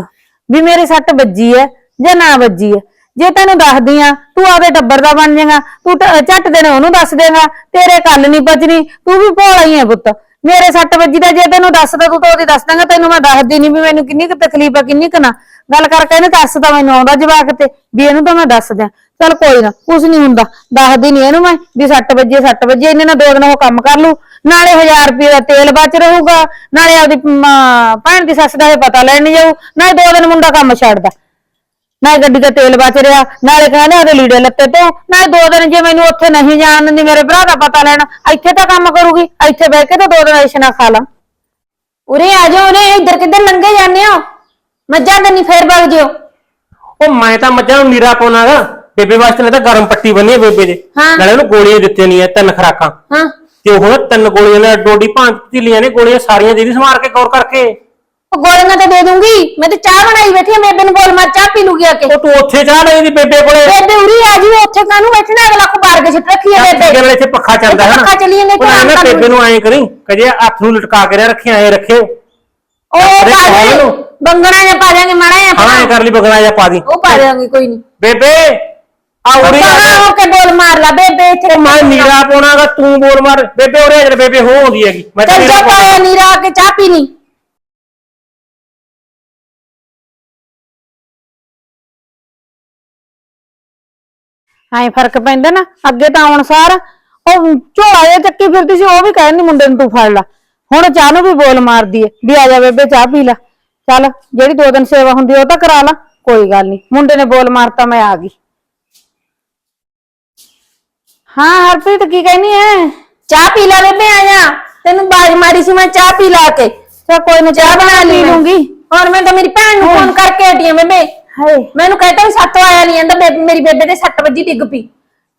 ਵੀ ਮੇਰੇ ਸੱਟ ਵੱਜੀ ਐ ਜਾਂ ਨਾ ਵੱਜੀ ਐ। ਜੇ ਤੈਨੂੰ ਦੱਸਦੀ ਆ, ਤੂੰ ਆਪਦੇ ਟੱਬਰ ਦਾ ਬਣ ਜਾਏਗਾ, ਤੂੰ ਟ- ਝੱਟ ਦੇਣੇ ਉਹਨੂੰ ਦੱਸ ਦੇਗਾ, ਤੇਰੇ ਕੱਲ ਨਹੀਂ ਬਚਣੀ, ਤੂੰ ਵੀ ਭੋਲਾ ਹੀ ਐ ਪੁੱਤ। ਮੇਰੇ ਸੱਟ ਵੱਜੀ ਦਾ ਜੇ ਤੈਨੂੰ ਦੱਸਦਾ, ਤੂੰ ਤਾਂ ਉਹਦੀ ਦੱਸ ਦਾਂਗਾ, ਤੈਨੂੰ ਮੈਂ ਦੱਸਦੀ ਨਹੀਂ ਵੀ ਮੈਨੂੰ ਕਿੰਨੀ ਕੁ ਤਕਲੀਫ ਆ ਕਿੰਨੀ ਕੁ ਨਾ। ਗੱਲ ਕਰਕੇ ਇਹਨੂੰ ਦੱਸ ਤਾਂ ਮੈਨੂੰ ਆਉਂਦਾ ਜਵਾਕ ਤੇ, ਵੀ ਇਹਨੂੰ ਤਾਂ ਮੈਂ ਦੱਸ ਦਿਆਂ। ਚੱਲ ਕੋਈ ਨਾ, ਕੁਛ ਨਹੀਂ ਹੁੰਦਾ, ਦੱਸਦੀ ਨਹੀਂ ਇਹਨੂੰ ਮੈਂ ਵੀ ਸੱਟ ਵੱਜੇ ਸੱਟ ਵੱਜੇ ਇਹਨੇ ਨਾ ਦੋ ਦਿਨ ਉਹ ਕੰਮ ਕਰ ਲੂ ਨਾਲੇ 1000 ਰੁਪਏ ਦਾ ਤੇਲ ਬਚ ਰਹੂਗਾ ਨਾਲੇ ਆਪਦੀ ਮ- ਭੈਣ ਦੀ ਸੱਸ ਦਾ ਇਹ ਪਤਾ ਲੈਣ ਨਹੀਂ ਜਾਊ ਨਾਲੇ ਦੋ ਦਿਨ ਮੁੰਡਾ ਕੰਮ ਛੱਡਦਾ। ਨਾਲੇ ਗੱਡੀ ਦਾ ਤੇਲ ਬਚ ਰਿਹਾ ਨਾਲੇ ਕਹਿੰਦੇ ਉਹਦੇ ਲੀੜੇ ਲੱਤੇ ਤੋਂ ਨਾਲੇ ਦੋ ਦਿਨ ਜੇ ਮੈਨੂੰ ਉੱਥੇ ਨਹੀਂ ਜਾਣ ਦਿੰਦੀ ਮੇਰੇ ਭਰਾ ਦਾ ਪਤਾ ਲੈਣਾ ਇੱਥੇ ਤਾਂ ਕੰਮ ਕਰੂਗੀ ਇੱਥੇ ਬਹਿ ਕੇ ਤਾਂ ਦੋ ਦਿਨ ਇਸ਼ਨਾ ਖਾ ਲਾਂ।
ਉਰੇ ਆ ਜਾਓ ਉਰੇ ਇੱਧਰ ਕਿੱਧਰ ਲੰਘੇ ਜਾਂਦੇ ਹੋ? ਮੱਝਾਂ ਕੰਨੀ ਫੇਰ ਵਗ ਜਿਓ।
ਉਹ ਮੈਂ ਤਾਂ ਮੱਝਾਂ ਨੂੰ ਨੀਰਾ ਪਾਉਣਾਗਾ ਬੇਬੇ ਵਾਸਤੇ ਨੇ ਤਾਂ ਗਰਮ ਪੱਟੀ ਬੰਨੀ ਬੇਬੇ ਦੇ।
ਹਾਂ।
ਨਾਲੇ ਉਹਨੂੰ ਗੋਲੀਆਂ ਦਿੱਤੀਆਂ ਨਹੀਂ ਐ ਤਿੰਨ ਖਰਾਕਾਂ।
ਹਾਂ।
ਤੇ ਉਹ ਨਾ ਤਿੰਨ ਗੋਲੀਆਂ ਨੇ ਡੋਡੀ ਭਾਂਤ ਢਿੱਲੀਆਂ ਨੇ ਗੋਲੀਆਂ ਸਾਰੀਆਂ ਦੇ ਦੀ ਸਮਾਰ ਕੇ ਗੌਰ ਕਰਕੇ।
ਉਹ ਗੋਲੀਆਂ ਤਾਂ ਦੇ ਦੂੰਗੀ। ਮੈਂ ਤਾਂ ਚਾਹ ਬਣਾਈ ਬੈਠੀ ਆ ਬੇਬੇ ਨੂੰ ਬੋਲ ਮੈਂ ਚਾਹ ਪੀ ਲੂਗੀ ਆ ਕੇ।
ਉਹ ਤੂੰ ਉੱਥੇ ਚਾਹ ਲਈ ਦੀ ਬੇਬੇ ਕੋਲੇ?
ਬੇਬੇ ਉਰੀ ਆ ਜੀ ਉੱਥੇ ਕਾਹਨੂੰ ਬੈਠਣਾ? ਅਗਲਾ ਖੁਬਾਰ ਕੇ ਛਿੱਟ ਰੱਖੀ ਆ ਬੇਬੇ।
ਜਿਹੜੇ ਇੱਥੇ ਪੱਖਾ ਚੱਲਦਾ ਹੈ ਨਾ।
ਪੱਖਾ ਚੱਲੀ ਜਾਂਦਾ,
ਉਹ ਨਾ ਬੇਬੇ ਨੂੰ ਐਂ ਕਰੀ ਕਜੇ ਹੱਥ ਨੂੰ ਲਟਕਾ ਕੇ ਰੱਖਿਆ ਐ ਰੱਖਿਓ
ਉਹ? ਬੰਗਣਾ ਜਾਂ ਪਾ ਦਿਆਂਗੇ ਮਾੜਾ ਜਾਂ
ਹਾਂ ਕਰ ਲਈ ਬਗਣਾ ਜਾਂ ਪਾ ਦੀ।
ਉਹ ਪਾ ਦਿਆਂਗੇ ਕੋਈ ਨਹੀਂ।
ਬੇਬੇ! ਆ ਉਰੀ ਆ
ਬਾਹਰ ਹੋ ਕੇ ਬੋਲ ਮਾਰ ਲਾ ਬੇਬੇ ਇੱਥੇ
ਉਹ ਮੈਂ ਨੀਰਾ ਪਾਉਣਾਗਾ ਤੂੰ ਬੋਲ ਮਾਰ। ਬੇਬੇ ਉਰੇ ਆ ਜਾ ਬੇਬੇ ਹੋ ਆਉਂਦੀ ਹੈਗੀ। ਮੈਂ ਤਾਂ ਨੀਰਾ ਪਾਉਣਾ।
ਪਾਇਆ ਨੀਰਾ ਆ ਕੇ ਚਾਹ ਪੀਣੀ।
ਐਂ ਫ਼ਰਕ ਪੈਂਦਾ ਨਾ ਅੱਗੇ ਤਾਂ ਆਉਣ ਸਾਰ ਉਹ ਝੋਲਾ ਜਿਹਾ ਚੱਕੀ ਫਿਰਦੀ ਸੀ ਉਹ ਵੀ ਕਹਿੰਦੀ ਮੁੰਡੇ ਨੂੰ ਤੂੰ ਫੜ ਲੈ। ਹੁਣ ਚਾਹ ਨੂੰ ਵੀ ਬੋਲ ਮਾਰਦੀ ਏ ਵੀ ਆ ਜਾ ਬੇਬੇ ਚਾਹ ਪੀ ਲੈ। ਚੱਲ ਜਿਹੜੀ ਦੋ ਦਿਨ ਸੇਵਾ ਹੁੰਦੀ ਆ ਉਹ ਤਾਂ ਕਰਾ ਲਾ ਕੋਈ ਗੱਲ ਨਹੀਂ ਮੁੰਡੇ ਨੇ ਬੋਲ ਮਾਰਤਾ ਮੈਂ ਆ ਗਈ। ਹਾਂ ਹਰਪ੍ਰੀਤ ਕੀ ਕਹਿਨੀ ਐ?
ਚਾਹ ਪੀ ਲੈ ਬੇਬੇ ਆ ਜਾ। ਤੈਨੂੰ ਬਾਜ ਮਾਰੀ ਸੀ ਮੈਂ ਚਾਹ ਪੀ ਲਾ ਕੇ।
ਚਲ ਕੋਈ ਨਾ ਚਾਹ ਬਣਾ ਲਈ ਲੂੰਗੀ।
ਔਰ ਮੈਂ ਤਾਂ ਮੇਰੀ ਭੈਣ ਨੂੰ ਫੋਨ ਕਰਕੇ ਹਟੀ ਆ ਬੇਬੇ।
ਹਾਏ।
ਮੈਨੂੰ ਕਹਿੰਦਾ ਵੀ ਸੱਤ ਆਇਆ ਨਹੀਂ ਜਾਂਦਾ ਬੇਬੇ ਮੇਰੀ ਬੇਬੇ ਦੇ 7 ਵਜੇ ਡਿੱਗ ਪਈ।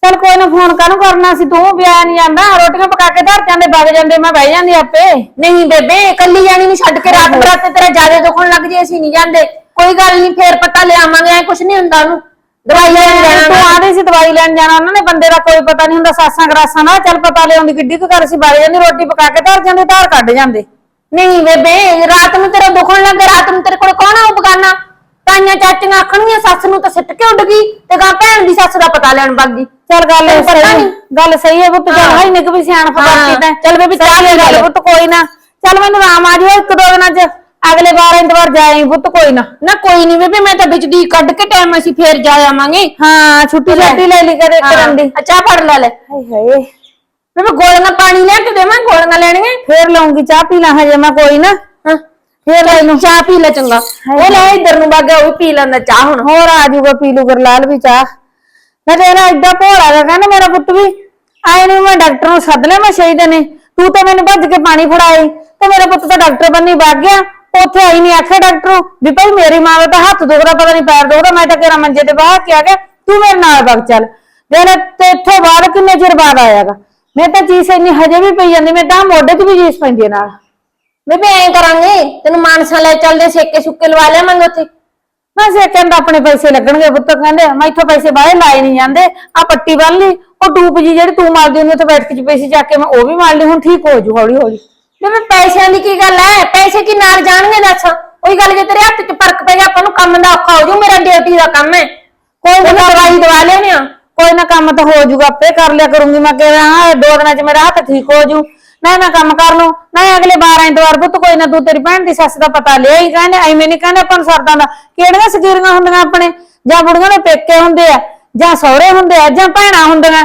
ਚਲ ਕੋਈ ਨਾ ਫੋਨ ਕਾਹਨੂੰ ਕਰਨਾ ਸੀ? ਤੂੰ ਵਿਆਹ ਨਹੀਂ ਜਾਂਦਾ। ਰੋਟੀਆਂ ਪਕਾ ਕੇ ਧਰ ਜਾਂਦੇ ਵਗ ਜਾਂਦੇ ਮੈਂ ਬਹਿ ਜਾਂਦੀ ਆਪੇ।
ਨਹੀਂ ਬੇਬੇ ਕੱਲੀ ਜਾਣੀ ਨੂੰ ਛੱਡ ਕੇ। ਰਾਤ ਬਰਾਤੇ ਤੇਰਾ ਜ਼ਿਆਦਾ ਦੁਖਣ ਲੱਗ ਜੇ ਅਸੀਂ ਨਹੀਂ ਜਾਂਦੇ। ਕੋਈ ਗੱਲ ਨਹੀਂ ਫੇਰ ਪਤਾ ਲਿਆਵਾਂਗੇ ਐ ਕੁਛ ਨਹੀਂ ਹੁੰਦਾ ਉਹਨੂੰ। ਦਵਾਈ ਲੈਣ ਜਾਣਾ
ਤੂੰ
ਨਾ।
ਆਦੇ ਸੀ ਦਵਾਈ ਲੈਣ ਜਾਣਾ ਉਹਨਾਂ ਨੇ ਬੰਦੇ ਦਾ ਕੋਈ ਪਤਾ ਨਹੀਂ ਹੁੰਦਾ ਸਾਸਾਂ ਗਰਾਸਾਂ ਦਾ ਚੱਲ ਪਤਾ ਲਿਆਉਂਦੀ ਕਿੱਡੀ ਕੁ ਘਰ ਸੀ ਬਾਰੇ ਜਾਂਦੀ ਰੋਟੀ ਪਕਾ ਕੇ ਧਰ ਜਾਂਦੇ ਧਾਰ ਕੱਢ ਜਾਂਦੇ
ਨਹੀਂ ਬੇਬੇ ਰਾਤ ਨੂੰ ਤੇਰਾ ਦੁਖਣ ਲੱਗਾ ਰਾਤ ਨੂੰ ਤੇਰੇ ਕੋਲ ਕੌਣ ਆਉ ਬਗਾਨਾ ਤਾਈਆਂ ਚਾਚੀਆਂ ਆਖਣਗੀਆਂ ਸੱਸ ਨੂੰ ਤਾਂ ਸਿੱਟ ਕੇ ਉੱਡ ਗਈ ਤੇ ਗਾਂ ਭੈਣ ਦੀ ਸੱਸ ਦਾ ਪਤਾ ਲੈਣ ਵਗ ਗਈ
ਚੱਲ ਗੱਲ
ਤੈਨੂੰ ਪਤਾ
ਸਹੀ
ਨੀ?
ਗੱਲ ਸਹੀ ਹੈ ਪੁੱਤ ਚੱਲ
ਹਾਂ।
ਹਾਈ ਨਿਕ ਵੀ ਸਿਆਣਪ
ਹਾਂ।
ਕਰਤੀ ਤੈਂ
ਚੱਲ ਬੇਬੀ ਚਾਹ ਲੈ
ਗੱਲ
ਲੈ।
ਪੁੱਤ ਕੋਈ ਨਾ ਚੱਲ ਮੈਨੂੰ ਆਰਾਮ ਆ ਜਾਓ ਇੱਕ ਦੋ ਦਿਨਾਂ ਚ ਅਗਲੇ ਵਾਰ ਇੰਤਵਾਰ ਜਾਏ ਪੁੱਤ ਕੋਈ ਨਾ।
ਨਾ ਕੋਈ ਨਹੀਂ ਬੇਬੇ ਮੈਂ ਤਾਂ ਵਿੱਚ ਦੀ ਕੱਢ ਕੇ ਟਾਈਮ ਅਸੀਂ ਫੇਰ ਜਾ ਆਵਾਂਗੇ।
ਹਾਂ ਛੁੱਟੀ ਛਾਟੀ ਲੈ ਲਈ ਕਦੇ ਕਰਨ ਦੀ।
ਚਾਹ ਫੜ ਲੈ ਲੈ।
ਹਾਏ ਹਾਏ।
ਬੇਬੇ ਗੋਲੀਆਂ ਪਾਣੀ ਲੈ ਕੇ ਦੇਵਾਂ ਗੋਲੀਆਂ ਲੈਣੀਆਂ?
ਫੇਰ ਲਊਂਗੀ ਚਾਹ ਪੀ ਲਾਂ ਹਜੇ ਮੈਂ ਕੋਈ ਨਾ।
ਹਾਂ ਫੇਰ ਲੈ ਲੂੰ ਚਾਹ ਪੀ ਲੈ ਚੰਗਾ। ਉਹ ਲੈ ਇੱਧਰ ਨੂੰ ਗਿਆ ਉਹ ਪੀ ਲੈਂਦਾ ਚਾਹ ਹੁਣ।
ਹੋਰ ਆ ਜਾਊਗਾ ਪੀ ਲੂ ਗਰਲਾਲ ਵੀ ਚਾਹ। ਮੈਂ ਤੇਰਾ ਏਡਾ ਭੋਲਾ ਦਾ ਕਹਿੰਦਾ ਮੇਰਾ ਪੁੱਤ ਵੀ। ਆਏ ਨੂੰ ਮੈਂ ਡਾਕਟਰ ਨੂੰ ਸੱਦ ਲਿਆ ਮੈਂ ਸ਼ਹੀਦ ਨੇ ਤੂੰ ਤਾਂ ਮੈਨੂੰ ਭੱਜ ਕੇ ਪਾਣੀ ਫੜਾਈ ਤੇ ਮੇਰਾ ਪੁੱਤ ਤਾਂ ਡਾਕਟਰ ਬੰਨੀ ਵਗ ਗਿਆ। ਉੱਥੇ ਆਈ ਨਹੀਂ ਆਖਿਆ ਡਾਕਟਰ ਵੀ ਭਾਈ ਮੇਰੀ ਮਾਂ ਦਾ ਤਾਂ ਹੱਥ ਦੁਖਦਾ ਪਤਾ ਨਹੀਂ ਪੈਰ ਦੁਖਦਾ ਮੈਂ ਤਾਂ ਕਿਹੜਾ ਮੰਜੇ ਤੇ ਬਾਹਰ ਕੇ ਆ ਗਿਆ। ਤੂੰ ਮੇਰੇ ਨਾਲ ਵਗ ਚੱਲ। ਦੇਖ ਤੇ ਇੱਥੋਂ ਬਾਅਦ ਕਿੰਨੇ ਚਿਰ ਬਾਅਦ ਆਇਆਗਾ? ਮੈਂ ਤਾਂ ਚੀਜ਼ ਇੰਨੀ ਹਜੇ ਵੀ ਪਈ ਜਾਂਦੀ ਮੈਂ ਤਾਂ ਮੋਢੇ ਤੇ ਵੀ ਚੀਜ਼ ਪੈਂਦੀ ਹੈ ਨਾਲ।
ਬੇਬੇ ਐਂ ਕਰਾਂਗੇ ਤੈਨੂੰ ਮਾਨਸਾ ਲੈ ਚੱਲਦੇ ਸੇਕੇ ਸੁੱਕੇ ਲਵਾ ਲਿਆਵਾਂਗੇ ਉੱਥੇ।
ਮੈਂ ਸੇ ਕਹਿੰਦਾ ਆਪਣੇ ਪੈਸੇ ਲੱਗਣਗੇ ਪੁੱਤ ਕਹਿੰਦੇ ਮੈਂ ਇੱਥੋਂ ਪੈਸੇ ਬਾਹਰ ਲਾਏ ਨਹੀਂ ਜਾਂਦੇ ਆ ਪੱਟੀ ਬੰਨ ਲਈ ਉਹ ਟੂਪ ਜੀ ਜਿਹੜੀ ਤੂੰ ਮਾਰਦੀ ਹੁੰਦੀ ਉੱਥੇ ਬੈਠ ਕੇ ਪੈਸੇ ਚੱਕ ਕੇ ਮੈਂ ਉਹ ਵੀ ਮਾਰ ਲਈ ਹੁਣ ਠੀਕ ਹੋ ਜੂ ਹੌਲੀ ਹੌਲੀ
ਬੇਬੇ ਪੈਸਿਆਂ ਦੀ ਕੀ ਗੱਲ ਐ ਪੈਸੇ ਕੀ ਨਾਲ ਜਾਣਗੇ ਦੱਸ? ਉਹੀ ਗੱਲ ਜੇ ਤੇਰੇ ਹੱਥ 'ਚ ਫ਼ਰਕ ਪੈ ਗਿਆ ਆਪਾਂ ਨੂੰ ਕੰਮ ਦਾ ਔਖਾ ਹੋ ਜੂ ਮੇਰਾ ਡਿਊਟੀ ਦਾ ਕੰਮ ਐ ਕੋਈ ਨਾ ਦਵਾਈ ਦਵਾ ਲਿਆਉਣੇ ਆ।
ਕੋਈ ਨਾ ਕੰਮ ਤਾਂ ਹੋ ਜੂਗਾ ਆਪੇ ਕਰ ਲਿਆ ਕਰੂੰਗੀ ਮੈਂ ਕਿਹਾ ਹਾਂ ਦੋ ਦਿਨਾਂ ਚ ਮੇਰਾ ਹੱਥ ਠੀਕ ਹੋ ਜੂ ਨਾ ਮੈਂ ਕੰਮ ਕਰ ਲੂੰ ਨਾ ਅਗਲੇ 12 ਐਤਵਾਰ ਪੁੱਤ ਕੋਈ ਨਾ ਤੂੰ ਤੇਰੀ ਭੈਣ ਦੀ ਸੱਸ ਦਾ ਪਤਾ ਲਿਆ ਹੀ ਕਹਿੰਦੇ ਐਵੇਂ ਨਹੀਂ ਕਹਿੰਦੇ ਆਪਾਂ ਨੂੰ ਸਰਦਾਂ ਦਾ। ਕਿਹੜੀਆਂ ਸਕੀਰੀਆਂ ਹੁੰਦੀਆਂ ਆਪਣੇ? ਜਾਂ ਬੁੜੀਆਂ ਦੇ ਪੇਕੇ ਹੁੰਦੇ ਆ ਜਾਂ ਸਹੁਰੇ ਹੁੰਦੇ ਆ ਜਾਂ ਭੈਣਾਂ ਹੁੰਦੀਆਂ?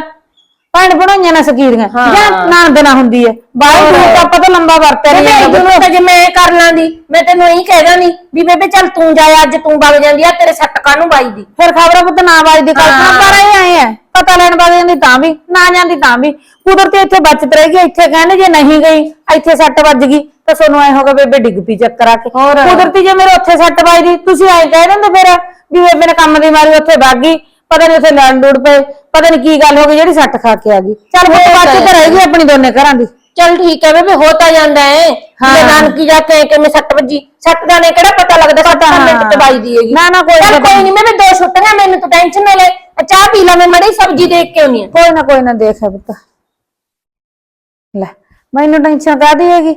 ਭੈਣ ਬਣਾਈਆਂ ਨਾ ਸਕੀਰੀਆਂ ਜਾਂ ਨਣਦ ਨਾ ਹੁੰਦੀ ਹੈ ਬਾਹਰ ਦੂਰ ਤਾਂ ਆਪਾਂ ਤਾਂ ਲੰਬਾ ਵਰਤਿਆ ਨਹੀਂ ਜਾਂਦਾ
ਇਹਨੂੰ ਤਾਂ ਜੇ ਮੈਂ ਕਰ ਲਾਂਦੀ ਮੈਂ ਤੈਨੂੰ ਇਹੀ ਕਹਿ ਦਾਂਦੀ ਵੀ ਬੇਬੇ ਚੱਲ ਤੂੰ ਜਾਏ ਅੱਜ ਤੂੰ ਵਗ ਜਾਂਦੀ ਆ ਤੇਰੇ ਸੱਟ ਕਾਹਨੂੰ ਬਾਈ ਦੀ
ਫਿਰ ਖਬਰਾਂ ਪੁੱਤ ਨਾ ਵੱਜਦੀ ਕਲਪਨਾ
ਹਾਂ।
ਪਰ ਇਹ ਆਏ ਆ। ਪਤਾ ਲੈਣ ਵਗ ਜਾਂਦੀ ਤਾਂ ਵੀ ਨਾ ਜਾਂਦੀ ਤਾਂ ਵੀ। ਕੁਦਰਤੀ ਇੱਥੇ ਬਚਤ ਰਹੇਗੀ ਇੱਥੇ ਕਹਿੰਦੇ ਜੇ ਨਹੀਂ ਗਈ ਇੱਥੇ ਸੱਟ ਵੱਜ ਗਈ ਤਾਂ ਤੁਹਾਨੂੰ ਐ ਹੋਗਾ ਬੇਬੇ ਡਿੱਗ ਪਈ ਚੱਕਰ ਆ ਕੇ। ਕੁਦਰਤੀ ਜੇ ਮੇਰੇ ਉੱਥੇ ਸੱਟ ਵੱਜਦੀ ਤੁਸੀਂ ਐ ਕਹਿ ਦਿੰਦੇ ਫਿਰ ਵੀ ਬੇਬੇ ਨੇ ਕੰਮ ਦੀ ਮਾਰੀ ਉੱਥੇ ਵਗ ਗਈ। ਪਤਾ ਨਹੀਂ ਉੱਥੇ ਲੜ ਲੁੜ ਪਏ ਪਤਾ ਨਹੀਂ ਕੀ ਗੱਲ ਹੋ ਗਈ ਜਿਹੜੀ ਸੱਟ ਖਾ ਕੇ ਆ ਗਈ। ਚੱਲ ਫਿਰ ਬਚਤ ਰਹੇਗੀ ਆਪਣੀ ਦੋਨੇ ਘਰਾਂ ਦੀ।
ਚੱਲ ਠੀਕ ਹੈ ਬੇਬੇ ਹੋ ਤਾਂ ਜਾਂਦਾ ਹੈ।
ਹਾਂ।
ਜੇ ਨਾਨਕੀ ਜਾ ਕੇ ਕਿਵੇਂ ਸੱਟ ਵੱਜੀ? ਸੱਟ ਦਾ ਨੇ ਕਿਹੜਾ ਪਤਾ ਲੱਗਦਾ ਸੱਟ ਤਾਂ ਮਿੰਟ ਚ ਬਾਈ ਦੀ ਹੈਗੀ।
ਨਾ, ਨਾ, ਕੋਈ ਪਤਾ
ਕੋਈ ਨਹੀਂ ਬੇਬੇ ਦੋ ਛੁੱਟੀਆਂ ਮੈਨੂੰ ਤੂੰ ਟੈਨਸ਼ਨ ਨਾ ਲੈ। ਚਾਹ ਪੀ ਲੈ ਮੈਂ ਮੜੀ ਸਬਜ਼ੀ ਦੇਖ ਕੇ ਆਉਣੀ ਆ
ਕੋਈ ਨਾ ਕੋਈ ਨਾ ਦੇਖ ਹੈ ਪੁੱਤ। ਲੈ ਮੈਨੂੰ ਟੈਨਸ਼ਨ ਕਾਦੀ ਹੈਗੀ?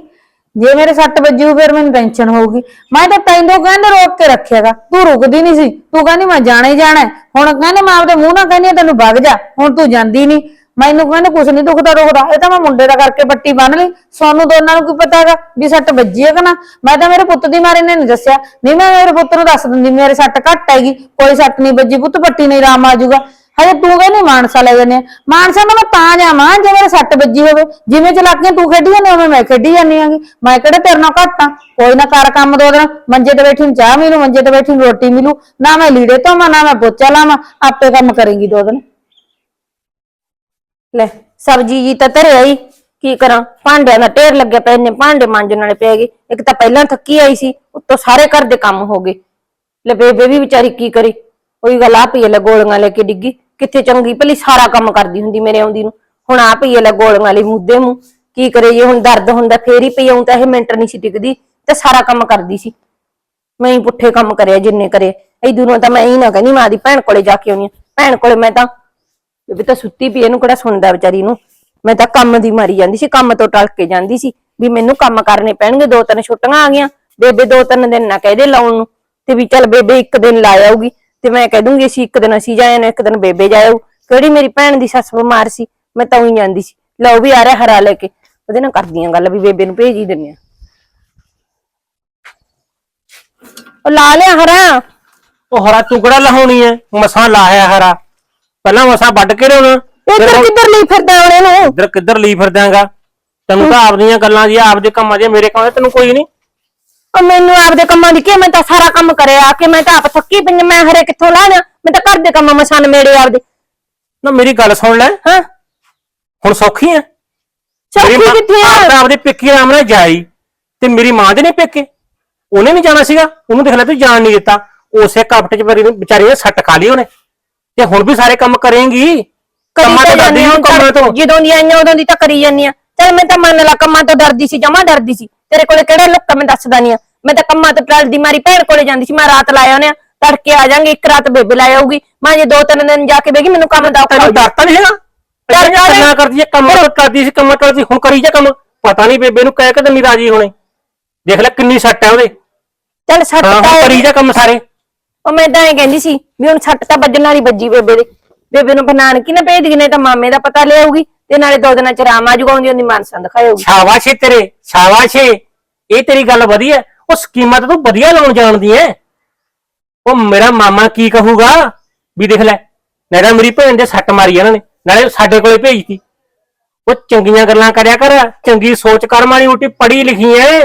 ਜੇ ਮੇਰੇ ਸੱਟ ਵੱਜੂ, ਫਿਰ ਮੈਨੂੰ ਟੈਨਸ਼ਨ ਹੋਊਗੀ। ਮੈਂ ਤਾਂ ਤੈਨੂੰ ਕਹਿੰਦੇ ਰੋਕ ਕੇ ਰੱਖਿਆਗਾ। ਤੂੰ ਰੁਕਦੀ ਨਹੀਂ ਸੀ। ਤੂੰ ਕਹਿੰਦੀ ਮੈਂ ਜਾਣਾ ਹੀ ਜਾਣਾ ਹੈ। ਹੁਣ ਕਹਿੰਦੇ ਮੈਂ ਆਪਦੇ ਮੂੰਹ ਨਾਲ ਕਹਿੰਦੀ ਹਾਂ, ਤੈਨੂੰ ਵਗ ਜਾ। ਹੁਣ ਤੂੰ ਜਾਂਦੀ ਨਹੀਂ। ਮੈਨੂੰ ਕਹਿੰਦੇ ਕੁਛ ਨਹੀਂ ਦੁਖਦਾ ਰੋਕਦਾ। ਇਹ ਤਾਂ ਮੈਂ ਮੁੰਡੇ ਦਾ ਕਰਕੇ ਪੱਟੀ ਬੰਨ ਲਈ। ਸੋਨੂੰ ਦੋਨਾਂ ਨੂੰ ਕੀ ਪਤਾ ਹੈਗਾ ਵੀ ਸੱਟ ਵੱਜੀ ਹੈ ਕਿ ਨਾ। ਮੈਂ ਤਾਂ ਮੇਰੇ ਪੁੱਤ ਦੀ ਮਾਰੀ ਨੇ ਨਹੀਂ ਦੱਸਿਆ। ਨਹੀਂ ਮੈਂ ਮੇਰੇ ਪੁੱਤ ਨੂੰ ਦੱਸ ਦਿੰਦੀ, ਮੇਰੇ ਸੱਟ ਘੱਟ ਹੈਗੀ। ਕੋਈ ਸੱਟ ਨਹੀਂ ਵੱਜੀ, ਪੁੱਤ ਪੱਟੀ ਨਹੀਂ ਆਰਾਮ ਆ ਜਾਊਗਾ। ਹਜੇ ਤੂੰ ਕਹਿੰਦੀ ਮਾਨਸਾ ਲੈ ਜਾਂਦੇ ਆ। ਮਾਨਸਾ ਨੂੰ ਮੈਂ ਤਾਂ ਜਾਵਾਂ ਜੇ ਮੇਰੇ ਸੱਟ ਵੱਜੀ ਹੋਵੇ। ਜਿਵੇਂ ਚਲਾਕੀਆਂ ਤੂੰ ਖੇਡੀ ਜਾਂਦੀ ਉਵੇਂ ਮੈਂ ਖੇਡੀ ਜਾਂਦੀ ਆਂਗੀ। ਮੈਂ ਕਿਹੜਾ ਤੇਰੇ ਨਾਲ ਘੱਟ ਆ? ਕੋਈ ਨਾ ਕਰ ਕੰਮ ਦੋ ਦਿਨ। ਮੰਜੇ ਤੇ ਬੈਠੀ ਨੂੰ ਚਾਹ ਮਿਲੂ, ਮੰਜੇ ਤੇ ਬੈਠੀ ਨੂੰ ਰੋਟੀ ਮਿਲੂ। ਨਾ ਮੈਂ ਲੀੜੇ ਧੋਵਾਂ, ਨਾ ਮੈਂ ਪੋਚਾ ਲਾਵਾਂ। ਆਪੇ ਕੰਮ ਕਰੇਂਗੀ ਦੋ ਦਿਨ।
ਲੈ, ਸਬਜ਼ੀ ਜੀ ਤਾਂ ਧਰਿਆ ਹੀ ਕੀ ਕਰਾਂ? ਭਾਂਡਿਆਂ ਦਾ ਢੇਰ ਲੱਗਿਆ ਪਏ ਨੇ ਭਾਂਡੇ ਮਾਂਜਣ ਵਾਲੇ ਪੈ ਗਏ। ਇੱਕ ਤਾਂ ਪਹਿਲਾਂ ਥੱਕੀ ਆਈ ਸੀ, ਉੱਤੋਂ ਸਾਰੇ ਘਰ ਦੇ ਕੰਮ ਹੋ ਗਏ। ਲੈ, ਬੇਬੇ ਵੀ ਵਿਚਾਰੀ ਕੀ ਕਰੇ? ਉਹੀ ਗੱਲ ਆ ਪਈ ਲੈ, ਗੋਲੀਆਂ ਲੈ ਕੇ ਡਿੱਗੀ। ਕਿੱਥੇ ਚੰਗੀ, ਭਲੀ ਸਾਰਾ ਕੰਮ ਕਰਦੀ ਹੁੰਦੀ ਮੇਰੇ ਆਉਂਦੀ ਨੂੰ। ਹੁਣ ਆ ਪਈ ਲੈ ਗੋਲੀਆਂ ਵਾਲੀ ਮੁੱਦੇ ਮੂੰਹ ਕੀ ਕਰੇ, ਜੇ ਹੁਣ ਦਰਦ ਹੁੰਦਾ, ਫੇਰ ਹੀ ਪਈ ਆਉਂ ਤਾਂ ਇਹ ਮਿੰਟ ਨਹੀਂ ਸੀ ਟਿਕਦੀ, ਤੇ ਸਾਰਾ ਕੰਮ ਕਰਦੀ ਸੀ। ਮੈਂ ਹੀ ਪੁੱਠੇ ਕੰਮ ਕਰਿਆ, ਜਿੰਨੇ ਕਰੇ। ਇਦੋਂ ਦੂਰੋਂ ਤਾਂ ਮੈਂ ਹੀ ਨਾ ਕਹਿੰਦੀ, ਮਾਂ ਦੀ ਭੈਣ ਕੋਲੇ ਜਾ ਕੇ ਆਉਣੀ ਆ। ਭੈਣ ਕੋਲੇ ਮੈਂ ਤਾਂ, ਬੇਬੇ ਤਾਂ ਸੁੱਤੀ ਪਈ ਇਹਨੂੰ ਕਿਹੜਾ ਸੁਣਦਾ ਵਿਚਾਰੀ ਨੂੰ? ਮੈਂ ਤਾਂ ਕੰਮ ਦੀ ਮਾਰੀ ਜਾਂਦੀ ਸੀ, ਕੰਮ ਤੋਂ ਟਲ ਕੇ ਜਾਂਦੀ ਸੀ, ਵੀ ਮੈਨੂੰ ਕੰਮ ਕਰਨੇ ਪੈਣਗੇ, ਦੋ ਤਿੰਨ ਛੁੱਟੀਆਂ ਆ ਗਈਆਂ। ਬੇਬੇ ਦੋ ਤਿੰਨ ਦਿਨ ਨਾ ਕਹਦੇ ਲਾਉਣ ਨੂੰ, ਤੇ ਵੀ ਚੱਲ ਬੇਬੇ ਇੱਕ ਦਿਨ ਲਾ ਆਊਗੀ। ਤੇ ਮੈਂ ਕਹਿ ਦੂੰਗੀ ਅਸੀਂ ਇੱਕ ਦਿਨ ਅਸੀਂ ਜਾਏ ਨੇ ਇੱਕ ਦਿਨ ਬੇਬੇ ਜਾਇਓ। ਕਿਹੜੀ ਮੇਰੀ ਭੈਣ ਦੀ ਸੱਸ ਬਿਮਾਰ ਸੀ ਮੈਂ ਤਾਂ ਉਹੀ ਜਾਂਦੀ ਸੀ। ਲਓ ਵੀ ਆ ਰਿਹਾ ਹਰਾ ਲੈ ਕੇ। ਉਹਦੇ ਨਾਲ ਕਰਦੀਆਂ ਗੱਲ ਵੀ ਬੇਬੇ ਨੂੰ ਭੇਜ ਹੀ ਦਿੰਨੇ ਆ। ਉਹ ਲਾ ਲਿਆ ਹਰਾ।
ਉਹ ਹਰਾ ਤੂੰ ਕਿਹੜਾ ਲਹਾਉਣੀ ਐ? ਮਸਾਂ ਲਾਇਆ ਹਰਾ। ਪਹਿਲਾਂ ਮਸਾਂ ਵੱਢ ਕੇ ਲਿਆਉਣਾ।
ਇੱਧਰ ਕਿੱਧਰ ਲਈ ਫਿਰਦਾ ਹੁਣ ਇਹਨੂੰ
ਇੱਧਰ ਕਿੱਧਰ ਲਈ ਫਿਰਦਾਂਗਾ? ਤੈਨੂੰ ਤਾਂ ਆਪਦੀਆਂ ਗੱਲਾਂ ਜੀ ਆਪਦੇ ਕੰਮਾਂ ਦੀ ਮੇਰੇ ਕੰਮ ਤੈਨੂੰ ਕੋਈ ਨਹੀਂ।
ਉਹ ਮੈਨੂੰ ਆਪਦੇ ਕੰਮਾਂ ਦੀ ਕੀ ਮੈਂ ਤਾਂ ਸਾਰਾ ਕੰਮ ਕਰਿਆ ਕਿ ਮੈਂ ਤਾਂ ਆਪ ਥੱਕੀ ਪਈ ਆਂ, ਮੈਂ ਹਰੇ ਕਿੱਥੋਂ ਲਾ ਲਿਆ? ਮੈਂ ਤਾਂ ਘਰ ਦੇ ਕੰਮ ਮਸਨ ਮੇੜੇ ਆਪਦੇ।
ਨਾ ਮੇਰੀ ਗੱਲ ਸੁਣ ਲੈ।
ਹਾਂ।
ਹੁਣ ਸੌਖੀ ਐ?
ਸੌਖੀ
ਮੇਰੀ
ਕਿੱਥੇ ਆ?
ਆਪਦੇ ਪੇਕੇ ਆਰਾਮ ਨਾਲ ਜਾਈ ਤੇ ਮੇਰੀ ਮਾਂ ਦੇ ਨੇ ਪੇਕੇ। ਉਹਨੇ ਵੀ ਜਾਣਾ ਸੀਗਾ ਉਹਨੂੰ ਦੇਖ ਲੈ ਤੂੰ ਜਾਣ ਨਹੀਂ ਦਿੱਤਾ। ਉਸੇ ਕਪਟ ਚ ਮੇਰੀ ਵਿਚਾਰੀ ਨੇ ਸੱਟ ਖਾ ਲਈ ਉਹਨੇ। ਤੇ ਹੁਣ ਵੀ ਸਾਰੇ ਕੰਮ ਕਰੇਂਗੀ।
ਕਰੀ
ਕੰਮਾਂ
ਤਾਂ
ਤੋਂ
ਜਾਂਦੀ
ਡਰਦੀ
ਹਾਂ
ਹੁਣ ਕੰਮਾਂ ਤੋਂ।
ਜਦੋਂ ਦੀ ਆਈਆਂ ਉਦੋਂ ਦੀ ਤਾਂ ਕਰੀ ਜਾਂਦੀ ਆ। ਚਲ ਮੈਂ ਤਾਂ ਮੰਨ ਲਾ ਕੰਮਾਂ ਤੋਂ ਡਰਦੀ ਸੀ ਜਮਾ ਡਰਦੀ ਸੀ। ਤੇਰੇ ਕੋਲੇ ਕਿਹੜਾ ਲੁੱਕਾ ਮੈਂ ਦੱਸਦਾ ਨਹੀਂ ਆ। ਮੈਂ ਤਾਂ ਕੰਮਾਂ ਤੋਂ ਟਲਦੀ ਮਾਰੀ ਭੈਣ ਕੋਲੇ ਜਾਂਦੀ ਸੀ ਮੈਂ ਰਾਤ ਲਾਇਆ ਉਹਨੇ ਤੜਕੇ ਆ ਜਾਾਂਗੇ ਇੱਕ ਰਾਤ ਬੇਬੇ ਲਾਇਆ ਆਊਗੀ ਮੈਂ ਜੇ ਦੋ ਤਿੰਨ ਦਿਨ ਜਾ ਕੇ ਬੈਗੀ ਮੈਨੂੰ ਕੰਮ ਦਾ
ਤੈਨੂੰ। ਡਰਤਾ ਨਹੀਂ ਹੈਗਾ?
ਡਰ
ਡਰ
ਕਾਹਦੇ?
ਨਾ ਕਰਦੀ ਹੈ ਕੰਮ ਕਰਦੀ ਸੀ ਕੰਮ ਕਰਦੀ ਹੁਣ ਕਰੀ ਜਾ ਕੰਮ। ਪਤਾ ਨਹੀਂ ਬੇਬੇ ਨੂੰ ਕਹਿ ਕੇ ਤਾਂ ਨਹੀਂ ਰਾਜੀ ਹੋਣੇ। ਦੇਖ ਲੈ ਕਿੰਨੀ ਸੱਟ ਹੈ ਉਹਦੇ।
ਚੱਲ ਸੱਟ ਤਾਂ
ਕਰੀ ਜਾ ਕੰਮ ਸਾਰੇ।
ਉਹ ਮੈਂ ਤਾਂ ਐਂ ਕਹਿੰਦੀ ਸੀ ਵੀ ਹੁਣ ਸੱਟ ਤਾਂ ਵੱਜਣ ਵਾਲੀ ਵੱਜੀ ਬੇਬੇ ਦੇ। ਬੇਬੇ ਨੂੰ ਬਨਾਨ ਕੀ ਨਾ ਭੇਜ ਦੀ ਨਹੀਂ ਤਾਂ ਮਾਮੇ ਦਾ ਪਤਾ ਲਿਆਊਗੀ ਤੇ ਨਾਲੇ ਦੋ ਦਿਨਾਂ ਚ ਰਾਮ ਆ ਜੂਗਾ ਉਹਦੀ ਉਹਦੀ ਮਾਨਸਾ ਦਿਖਾਇਓਗੀ
ਸ਼ਾਬਾਸ਼ ਏ ਤੇਰੇ ਸ਼ਾਬਾਸ਼ ਏ। ਇਹ ਤੇਰੀ ਗੱਲ ਵਧੀਆ ਉਹ ਸਕੀਮਾਂ ਤਾਂ ਤੂੰ ਵਧੀਆ ਲਾਉਣ ਜਾਣਦੀ ਐ ਉਹ ਮੇਰਾ ਮਾਮਾ ਕੀ ਕਹੂਗਾ? ਵੀ ਦੇਖ ਲੈ ਨਾਲੇ ਮੇਰੀ ਭੈਣ ਦੇ ਸੱਟ ਮਾਰੀ ਇਹਨਾਂ ਨੇ। ਨਾਲੇ ਸਾਡੇ ਕੋਲੇ ਭੇਜਤੀ। ਉਹ ਚੰਗੀਆਂ ਗੱਲਾਂ ਕਰਿਆ ਕਰ ਚੰਗੀ ਸੋਚ ਕਰ ਮਾੜੀ ਮੋਟੀ ਪੜ੍ਹੀ ਲਿਖੀ ਐ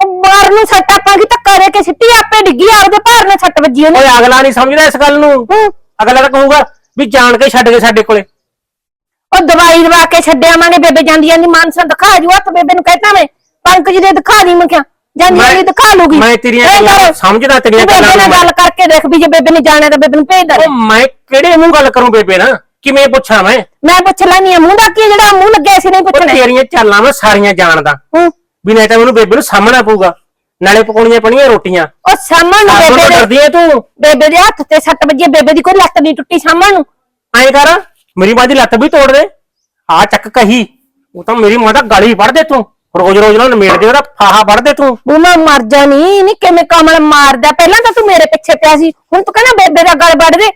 ਉਹ ਬਾਹਰ ਨੂੰ ਸੱਟ ਆਪਾਂ ਕੀ ਧੱਕਾ ਦੇ ਕੇ ਸਿੱਟੀ ਆਪੇ ਡਿੱਗੀ ਆਪਦੇ ਭਾਰ ਨਾਲ ਸੱਟ ਵੱਜੀ ਉਹਨੇ।
ਓਏ ਅਗਲਾ ਨਹੀਂ ਸਮਝਦਾ ਇਸ ਗੱਲ ਨੂੰ। ਅਗਲਾ ਤਾਂ ਕਹੂਗਾ ਵੀ ਜਾਣ ਕੇ ਛੱਡ ਕੇ ਸਾਡੇ ਕੋਲੇ।
ਉਹ ਦਵਾਈ ਦਵਾ ਕੇ ਛੱਡਿਆ ਮਾਨੇ ਬੇਬੇ ਜਾਂਦੀ ਜਾਂਦੀ ਮਾਨਸਾ ਦਿਖਾ ਜੂ ਹੱਥ ਬੇਬੇ ਨੂੰ ਕਹਿਤਾ ਮੈਂ। ਪੰਕਜ ਦੇ ਦਿਖਾ ਦੀ ਮੈਂ ਕਿਹਾ ਜਾਂਦੀ
ਮੈਂ-
ਜਾਂਦੀ ਦਿਖਾ ਲੂਗੀ।
ਮੈਂ ਤੇਰੀਆਂ
ਇਹ
ਗੱਲਾਂ ਸਮਝਦਾ ਤੇਰੀਆਂ
ਬੇਬੇ
ਗੱਲਾਂ
ਨਾਲ
ਨੂੰ
ਗੱਲ ਕਰਕੇ ਦੇਖ ਵੀ ਜੇ ਬੇਬੇ ਨੇ ਜਾਣਾ ਤਾਂ ਬੇਬੇ ਨੂੰ ਭੇਜ ਦੇ
ਉਹ ਮੈਂ ਕਿਹੜੇ ਮੂੰਹ ਗੱਲ ਕਰੂੰ ਬੇਬੇ ਨਾਲ? ਕਿਵੇਂ ਪੁੱਛਾਂ ਮੈਂ?
ਮੈਂ ਪੁੱਛ ਲੈਣੀ ਆ ਮੂੰਹ ਦਾ ਕੀ ਜਿਹੜਾ ਮੂੰਹ ਲੱਗਿਆ ਸੀ ਨਹੀਂ
ਉਹ
ਪੁੱਛਣਾ।
ਤੇਰੀਆਂ ਚਾਲਾਂ ਮੈਂ ਸਾਰੀਆਂ ਜਾਣਦਾ।
ਹੂੰ।
ਵੀ ਨਹੀਂ ਤਾਂ ਮੈਨੂੰ ਬੇਬੇ ਨੂੰ ਸਾਹਮਣਾ ਪਊਗਾ। ਨਾਲੇ ਪਕਾਉਣੀਆਂ ਪਣੀਆਂ ਰੋਟੀਆਂ।
ਉਹ ਸਾਹਮਣ ਨੂੰ ਬੇਬੇ ਦੇ
ਡਰਦੀ ਐ ਤੂੰ।
ਬੇਬੇ ਦੇ ਹੱਥ ਤੇ ਸੱਟ ਵੱਜੀ ਬੇਬੇ ਦੀ ਕੋਈ ਲੱਤ ਨਹੀਂ ਟੁੱਟੀ ਸਾਹਮਣ ਨੂੰ।
ਐਂ ਕਰ। ਮੇਰੀ ਮਾਂ ਦੀ ਲੱਤ ਵੀ ਤੋੜ ਦੇ। ਆ ਚੱਕ ਕਹੀ। ਉਹ ਤਾਂ ਮੇਰੀ ਮਾਂ ਦਾ ਗਾਲੀ ਵੜ ਦੇ ਤੂੰ। ਰੋਜ਼ ਰੋਜ਼ ਨਾਲ ਨਿਮੇੜ ਦੇ ਉਹਦਾ ਫਾਹਾ ਵੜ ਦੇ ਤੂੰ।
ਬੂਮਾ ਮਰ ਜਾਣੀ ਨਹੀਂ ਕਿਵੇਂ ਕਮਲ ਮਾਰਦਾ? ਪਹਿਲਾਂ ਤਾਂ ਤੂੰ ਮੇਰੇ ਪਿੱਛੇ ਪਿਆ ਸੀ। ਹੁਣ ਤੂੰ ਕਹਿੰਦਾ ਬੇਬੇ ਦਾ ਗਲ ਵੱਢ ਦੇ।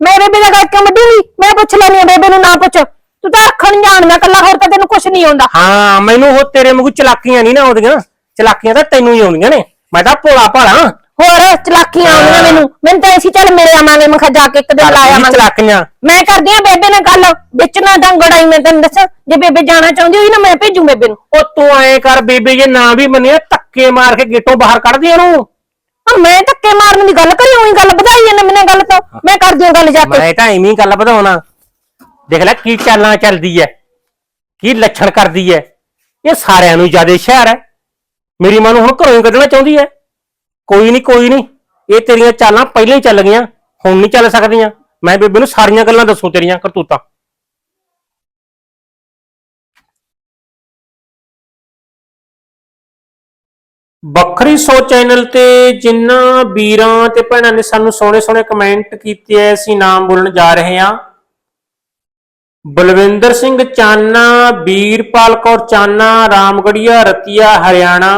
ਮੈਂ ਬੇਬੇ ਦਾ ਗਲ ਕਿਉਂ ਵੱਢੂਗੀ ਮੈਂ ਪੁੱਛ ਲੈਣੀ ਆ ਬੇਬੇ ਨੂੰ ਨਾ ਪੁੱਛ। ਤੂੰ ਤਾਂ ਰੱਖਣ ਜਾਣਦਾ ਕੱਲਾ ਹੋਰ ਤਾਂ ਤੈਨੂੰ ਕੁਝ ਨਹੀਂ ਆਉਂਦਾ।
ਹਾਂ ਮੈਨੂੰ ਉਹ ਤੇਰੇ ਵਾਂਗੂ ਚਲਾਕੀਆਂ ਨਹੀਂ ਨਾ ਆਉਂਦੀਆਂ। ਚਲਾਕੀਆਂ ਤਾਂ ਤੈਨੂੰ ਹੀ ਆਉਂਦੀਆਂ ਨੇ। ਮੈਂ ਤਾਂ ਭੋਲਾ ਭਾਲਾ।
ਹੋਰ ਚਲਾਕੀਆਂ ਆਉਂਦੀਆਂ ਮੈਨੂੰ। ਮੈਨੂੰ ਤਾਂ ਐਸੀ ਚੱਲ ਮੇਰੇ ਆਵਾਂਗੇ ਮੈਂ ਕਿਹਾ ਜਾ ਕੇ ਇੱਕ ਦਿਨ ਲਾਇਆ ਮੈਂ
ਚਲਾਕੀਆਂ।
ਮੈਂ ਕਰਦੀ ਆ ਬੇਬੇ ਨਾਲ ਗੱਲ ਵਿੱਚ ਨਾ ਡੰਗੜਾਈ ਮੈਂ ਤੈਨੂੰ ਦੱਸਾਂ। ਜੇ ਬੇਬੇ ਜਾਣਾ ਚਾਹੁੰਦੀ ਹੋਈ ਨਾ ਮੈਂ ਭੇਜੂ ਬੇਬੇ ਨੂੰ।
ਉਹ ਤੂੰ ਐਂ ਕਰ ਬੇਬੇ ਜੇ ਨਾ ਵੀ ਮੰਨਿਆ ਧੱਕੇ ਮਾਰ ਕੇ ਗੇਟੋਂ ਬਾਹਰ ਕੱਢ ਦੇ ਉਹਨੂੰ।
ਆ ਮੈਂ ਧੱਕੇ ਮਾਰਨ ਦੀ ਗੱਲ ਕਰੀ ਉਹੀ ਗੱਲ ਵਧਾਈ ਜਾਂਦੇ ਮੈਨੇ ਗੱਲ ਤੋਂ। ਮੈਂ ਕਰਦੀ ਹਾਂ ਗੱਲ ਜਾ ਕੇ।
ਮੈਂ ਤਾਂ ਐਵੇਂ ਹੀ ਗੱਲ ਵਧਾਉਣਾ। ਦੇਖ ਲੈ ਕੀ ਚਾਲਾਂ ਚੱਲਦੀ ਐ ਕੀ ਲੱਛਣ ਕਰਦੀ ਐ। ਇਹ ਸਾਰਿਆਂ ਨੂੰ ਜ਼ਿਆਦਾ ਸ਼ਹਿਰ ਐ। ਮੇਰੀ ਮਾਂ ਨੂੰ ਹੁਣ ਘਰੋਂ ਹੀ ਕੱਢਣਾ ਚਾਹੁੰਦੀ ਐ। ਕੋਈ ਨਹੀਂ ਕੋਈ ਨਹੀਂ। ਇਹ ਤੇਰੀਆਂ ਚਾਲਾਂ ਪਹਿਲਾਂ ਹੀ ਚੱਲ ਗਈਆਂ, ਹੁਣ ਨਹੀਂ ਚੱਲ ਸਕਦੀਆਂ। ਮੈਂ ਬੇਬੇ ਨੂੰ ਸਾਰੀਆਂ ਗੱਲਾਂ ਦੱਸੂ ਤੇਰੀਆਂ ਕਰਤੂਤਾਂ। ਵੱਖਰੀ ਸੋ ਚੈਨਲ ਤੇ ਜਿਨ੍ਹਾਂ ਵੀਰਾਂ ਤੇ ਭੈਣਾਂ ਨੇ ਸਾਨੂੰ ਸੋਹਣੇ ਸੋਹਣੇ ਕਮੈਂਟ ਕੀਤੇ ਐ, ਅਸੀਂ ਨਾਮ ਬੋਲਣ ਜਾ ਰਹੇ ਹਾਂ। ਬਲਵਿੰਦਰ ਸਿੰਘ ਚਾਨਾ, ਵੀਰਪਾਲ ਕੌਰ ਚਾਨਾ, ਰਾਮਗੜੀਆ, ਰਤੀਆ, ਹਰਿਆਣਾ।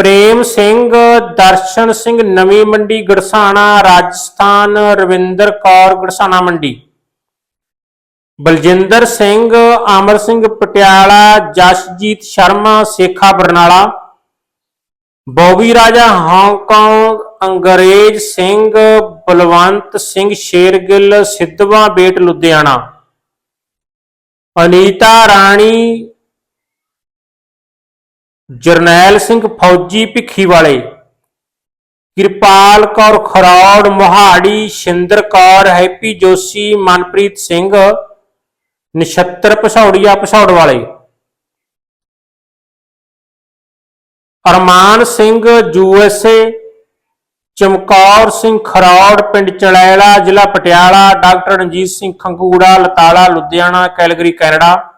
ਪ੍ਰੇਮ ਸਿੰਘ, ਦਰਸ਼ਨ ਸਿੰਘ, ਨਵੀਂ ਮੰਡੀ, ਗੜਸਾਣਾ, ਰਾਜਸਥਾਨ, ਰਵਿੰਦਰ ਕੌਰ, ਗੜਸਾਣਾ ਮੰਡੀ। ਬਲਜਿੰਦਰ ਸਿੰਘ, ਅਮਰ ਸਿੰਘ ਪਟਿਆਲਾ, ਜਸਜੀਤ ਸ਼ਰਮਾ, ਸੇਖਾ ਬਰਨਾਲਾ। ਬੋਬੀ ਰਾਜਾ ਹਾਂਗਕਾਂਗ, ਅੰਗਰੇਜ਼ ਸਿੰਘ, ਬਲਵੰਤ ਸਿੰਘ ਸ਼ੇਰਗਿੱਲ, ਸਿੱਧਵਾਂ ਬੇਟ ਲੁਧਿਆਣਾ। ਅਨੀਤਾ ਰਾਣੀ ਜਰਨੈਲ ਸਿੰਘ ਫੌਜੀ ਭਿੱਖੀ ਵਾਲੇ। ਕਿਰਪਾਲ ਕੌਰ ਖਰੌੜ, ਮੋਹਾੜੀ, ਸ਼ਿੰਦਰ ਕੌਰ, ਹੈਪੀ ਜੋਸ਼ੀ, ਮਨਪ੍ਰੀਤ ਸਿੰਘ, ਨਛੱਤਰ ਪਸੌੜੀਆ ਪਸੌੜ ਵਾਲੇ। ਅਰਮਾਨ ਸਿੰਘ ਯੂਐਸਏ ਚਮਕੌਰ ਸਿੰਘ ਖਰੌੜ, ਪਿੰਡ ਚੜੈਲਾ ਜ਼ਿਲ੍ਹਾ Patiala, doctor Ranjit Singh Khangura, Latala, Ludhiana, Calgary, Canada.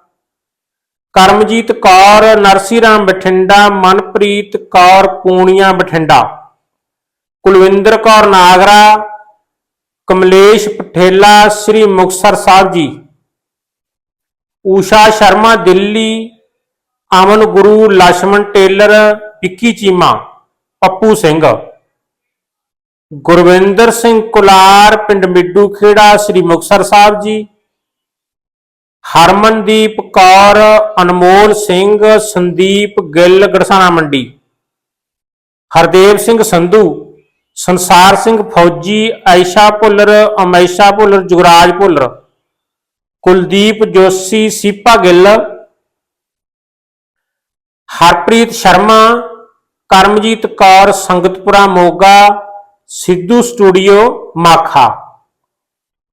Karamjit Kaur Narsi Ram Bathinda, Manpreet Kaur, Punian Bathinda. Kulwinder Kaur Nagra, Kamlesh Pathela, Sri Muktsar Sahib ji. Usha Sharma Delhi, Aman Guru Laxman tailor Vicky Cheema, Pappu Singh. Gurwinder Singh Kular, ਪਿੰਡ ਮਿੱਡੂ ਖੇੜਾ, ਸ੍ਰੀ ਮੁਕਸਰ ਸਾਹਿਬ ਜੀ। ਹਰਮਨਦੀਪ ਕੌਰ, ਅਨਮੋਲ ਸਿੰਘ, ਸੰਦੀਪ ਗਿੱਲ, ਗੜਸਾਣਾ ਮੰਡੀ। Hardev Singh Sandhu, Sansar Singh Fauji, Ayesha Bhullar, ਅਮੈਸ਼ਾ Bhullar, Jugraj Bhullar. Kuldeep Joshi, Seepa Gill. Harpreet Sharma, Karamjit Kaur, Sangatpura Moga, Sidhu studio, Makha.